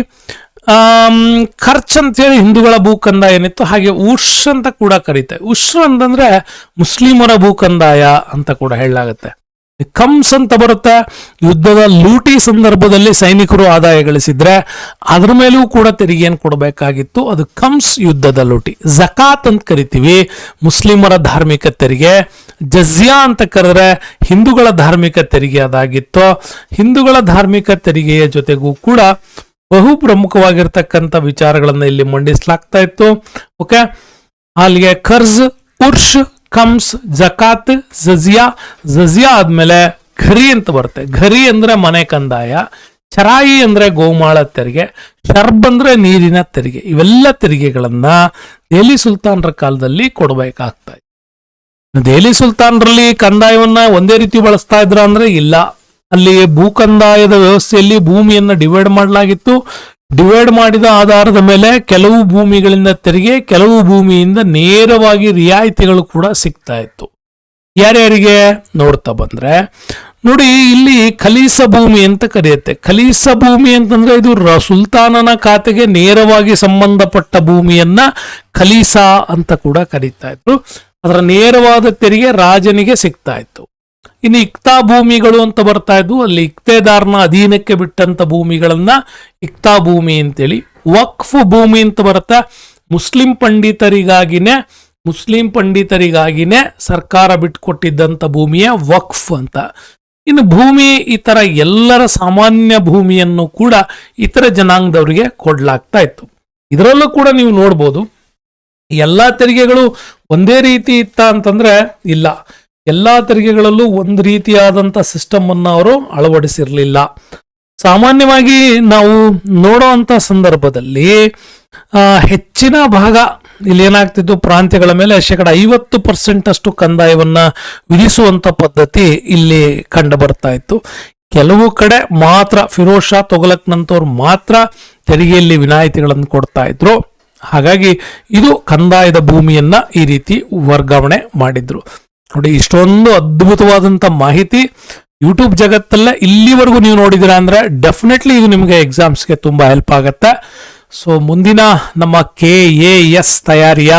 ಖರ್ಚ್ ಅಂತೇಳಿ ಹಿಂದೂಗಳ ಭೂ ಕಂದಾಯ ಏನಿತ್ತು, ಹಾಗೆ ಉಷ್ ಅಂತ ಕೂಡ ಕರೀತಾರೆ. ಉಷ್ ಅಂತಂದ್ರೆ ಮುಸ್ಲಿಮರ ಭೂಕಂದಾಯ ಅಂತ ಕೂಡ ಹೇಳಲಾಗುತ್ತೆ. ಕಮ್ಸ್ ಅಂತ ಬರುತ್ತೆ. ಯುದ್ಧದ ಲೂಟಿ ಸಂದರ್ಭದಲ್ಲಿ ಸೈನಿಕರು ಆದಾಯ ಗಳಿಸಿದ್ರೆ, ಅದ್ರ ಮೇಲೂ ಕೂಡ ತೆರಿಗೆಯನ್ನು ಕೊಡಬೇಕಾಗಿತ್ತು? ಅದು ಕಮ್ಸ್ ಯುದ್ಧದ ಲೂಟಿ. ಜಕಾತ್ ಅಂತ ಕರಿತೀವಿ, ಮುಸ್ಲಿಮರ ಧಾರ್ಮಿಕ ತೆರಿಗೆ. ಜಜ್ಯಾ ಅಂತ ಕರೆದ್ರೆ ಹಿಂದೂಗಳ ಧಾರ್ಮಿಕ ತೆರಿಗೆ ಅದಾಗಿತ್ತು. ಹಿಂದೂಗಳ ಧಾರ್ಮಿಕ ತೆರಿಗೆಯ ಜೊತೆಗೂ ಕೂಡ ಬಹು ಪ್ರಮುಖವಾಗಿರ್ತಕ್ಕಂಥ ವಿಚಾರಗಳನ್ನು ಇಲ್ಲಿ ಮಂಡಿಸಲಾಗ್ತಾ ಇತ್ತು. ಓಕೆ ಅಲ್ಲಿಗೆ ಖರ್ಜ್ ಉರ್ಷ್ ಕಮ್ಸ್, ಜಕಾತ್, ಜಜಿಯಾ ಜಜಿಯಾ ಆದ್ಮೇಲೆ ಘರಿ ಅಂತ ಬರುತ್ತೆ. ಘರಿ ಅಂದ್ರೆ ಮನೆ ಕಂದಾಯ, ಚರಾಯಿ ಅಂದ್ರೆ ಗೋಮಾಳ ತೆರಿಗೆ, ಶರ್ಬ್ ಅಂದ್ರೆ ನೀರಿನ ತೆರಿಗೆ. ಇವೆಲ್ಲ ತೆರಿಗೆಗಳನ್ನ ದೆಹಲಿ ಸುಲ್ತಾನರ ಕಾಲದಲ್ಲಿ ಕೊಡಬೇಕಾಗ್ತಾ ದೆಹಲಿ ಸುಲ್ತಾನರಲ್ಲಿ ಕಂದಾಯವನ್ನ ಒಂದೇ ರೀತಿ ಬಳಸ್ತಾ ಇದ್ರ ಅಂದ್ರೆ ಇಲ್ಲ. ಅಲ್ಲಿ ಭೂ ಕಂದಾಯದ ವ್ಯವಸ್ಥೆಯಲ್ಲಿ ಭೂಮಿಯನ್ನ ಡಿವೈಡ್ ಮಾಡಲಾಗಿತ್ತು. ಡಿವೈಡ್ ಮಾಡಿದ ಆಧಾರದ ಮೇಲೆ ಕೆಲವು ಭೂಮಿಗಳಿಂದ ತೆರಿಗೆ, ಕೆಲವು ಭೂಮಿಯಿಂದ ನೇರವಾಗಿ ರಿಯಾಯಿತಿಗಳು ಕೂಡ ಸಿಗ್ತಾ ಇತ್ತು. ಯಾರ್ಯಾರಿಗೆ? ನೋಡ್ತಾ ಬಂದ್ರೆ, ನೋಡಿ ಇಲ್ಲಿ ಖಲೀಸ ಭೂಮಿ ಅಂತ ಕರೆಯುತ್ತೆ. ಖಲೀಸ ಭೂಮಿ ಅಂತಂದ್ರೆ ಇದು ಸುಲ್ತಾನನ ಖಾತೆಗೆ ನೇರವಾಗಿ ಸಂಬಂಧಪಟ್ಟ ಭೂಮಿಯನ್ನ ಖಲೀಸ ಅಂತ ಕೂಡ ಕರೀತಾ ಇದ್ರು. ಅದರ ನೇರವಾದ ತೆರಿಗೆ ರಾಜನಿಗೆ ಸಿಗ್ತಾ ಇತ್ತು. ಇನ್ನು ಇಕ್ತಾ ಭೂಮಿಗಳು ಅಂತ ಬರ್ತಾ ಇದ್ವು. ಅಲ್ಲಿ ಇಕ್ತೇದಾರ್ನ ಅಧೀನಕ್ಕೆ ಬಿಟ್ಟಂತ ಭೂಮಿಗಳನ್ನ ಇಕ್ತಾ ಭೂಮಿ ಅಂತೇಳಿ ವಕ್ಫ್ ಭೂಮಿ ಅಂತ ಬರ್ತಾ ಮುಸ್ಲಿಂ ಪಂಡಿತರಿಗಾಗಿನೇ ಮುಸ್ಲಿಂ ಪಂಡಿತರಿಗಾಗಿನೇ ಸರ್ಕಾರ ಬಿಟ್ಕೊಟ್ಟಿದ್ದಂಥ ಭೂಮಿಯ ವಕ್ಫ್ ಅಂತ. ಇನ್ನು ಭೂಮಿ ಇತರ ಎಲ್ಲರ ಸಾಮಾನ್ಯ ಭೂಮಿಯನ್ನು ಕೂಡ ಇತರ ಜನಾಂಗದವರಿಗೆ ಕೊಡ್ಲಾಗ್ತಾ ಇತ್ತು. ಇದರಲ್ಲೂ ಕೂಡ ನೀವು ನೋಡ್ಬೋದು ಎಲ್ಲಾ ತೆರಿಗೆಗಳು ಒಂದೇ ರೀತಿ ಇತ್ತ ಅಂತಂದ್ರೆ ಇಲ್ಲ. ಎಲ್ಲ ತೆರಿಗೆಗಳಲ್ಲೂ ಒಂದು ರೀತಿಯಾದಂಥ ಸಿಸ್ಟಮ್ ಅನ್ನು ಅವರು ಅಳವಡಿಸಿರಲಿಲ್ಲ. ಸಾಮಾನ್ಯವಾಗಿ ನಾವು ನೋಡುವಂತ ಸಂದರ್ಭದಲ್ಲಿ ಹೆಚ್ಚಿನ ಭಾಗ ಇಲ್ಲಿ ಏನಾಗ್ತಿದ್ದು ಪ್ರಾಂತ್ಯಗಳ ಮೇಲೆ ಶೇಕಡ ಐವತ್ತು ಪರ್ಸೆಂಟ್ ಅಷ್ಟು ಕಂದಾಯವನ್ನ ವಿಧಿಸುವಂತ ಪದ್ಧತಿ ಇಲ್ಲಿ ಕಂಡು ಬರ್ತಾ ಇತ್ತು. ಕೆಲವು ಕಡೆ ಮಾತ್ರ ಫಿರೋಜ್ ಶಾ ಮಾತ್ರ ತೆರಿಗೆಯಲ್ಲಿ ವಿನಾಯಿತಿಗಳನ್ನು ಕೊಡ್ತಾ ಇದ್ರು. ಹಾಗಾಗಿ ಇದು ಕಂದಾಯದ ಭೂಮಿಯನ್ನ ಈ ರೀತಿ ವರ್ಗಾವಣೆ ಮಾಡಿದ್ರು. ನೋಡಿ, ಇಷ್ಟೊಂದು ಅದ್ಭುತವಾದಂತ ಮಾಹಿತಿ ಯೂಟ್ಯೂಬ್ ಜಗತ್ತಲ್ಲೇ ಇಲ್ಲಿವರೆಗೂ ನೀವು ನೋಡಿದಿರಾ ಅಂದ್ರೆ ಡೆಫಿನೆಟ್ಲಿ ಇದು ನಿಮಗೆ ಎಕ್ಸಾಮ್ಸ್ಗೆ ತುಂಬಾ ಹೆಲ್ಪ್ ಆಗುತ್ತೆ. ಸೊ ಮುಂದಿನ ನಮ್ಮ ಕೆ ಎ ಎಸ್ ತಯಾರಿಯ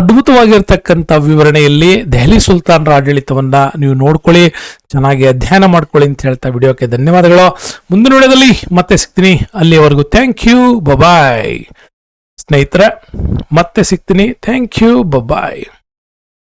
ಅದ್ಭುತವಾಗಿರ್ತಕ್ಕಂಥ ವಿವರಣೆಯಲ್ಲಿ ದೆಹಲಿ ಸುಲ್ತಾನರ ಆಡಳಿತವನ್ನ ನೀವು ನೋಡ್ಕೊಳ್ಳಿ, ಚೆನ್ನಾಗಿ ಅಧ್ಯಯನ ಮಾಡ್ಕೊಳ್ಳಿ ಅಂತ ಹೇಳ್ತಾ ವಿಡಿಯೋಕ್ಕೆ ಧನ್ಯವಾದಗಳು. ಮುಂದಿನ ವಿಡಿಯೋದಲ್ಲಿ ಮತ್ತೆ ಸಿಗ್ತೀನಿ. ಅಲ್ಲಿವರೆಗೂ ಥ್ಯಾಂಕ್ ಯು ಬಬಾಯ್ ಸ್ನೇಹಿತರೆ ಮತ್ತೆ ಸಿಗ್ತೀನಿ. Thank you bye-bye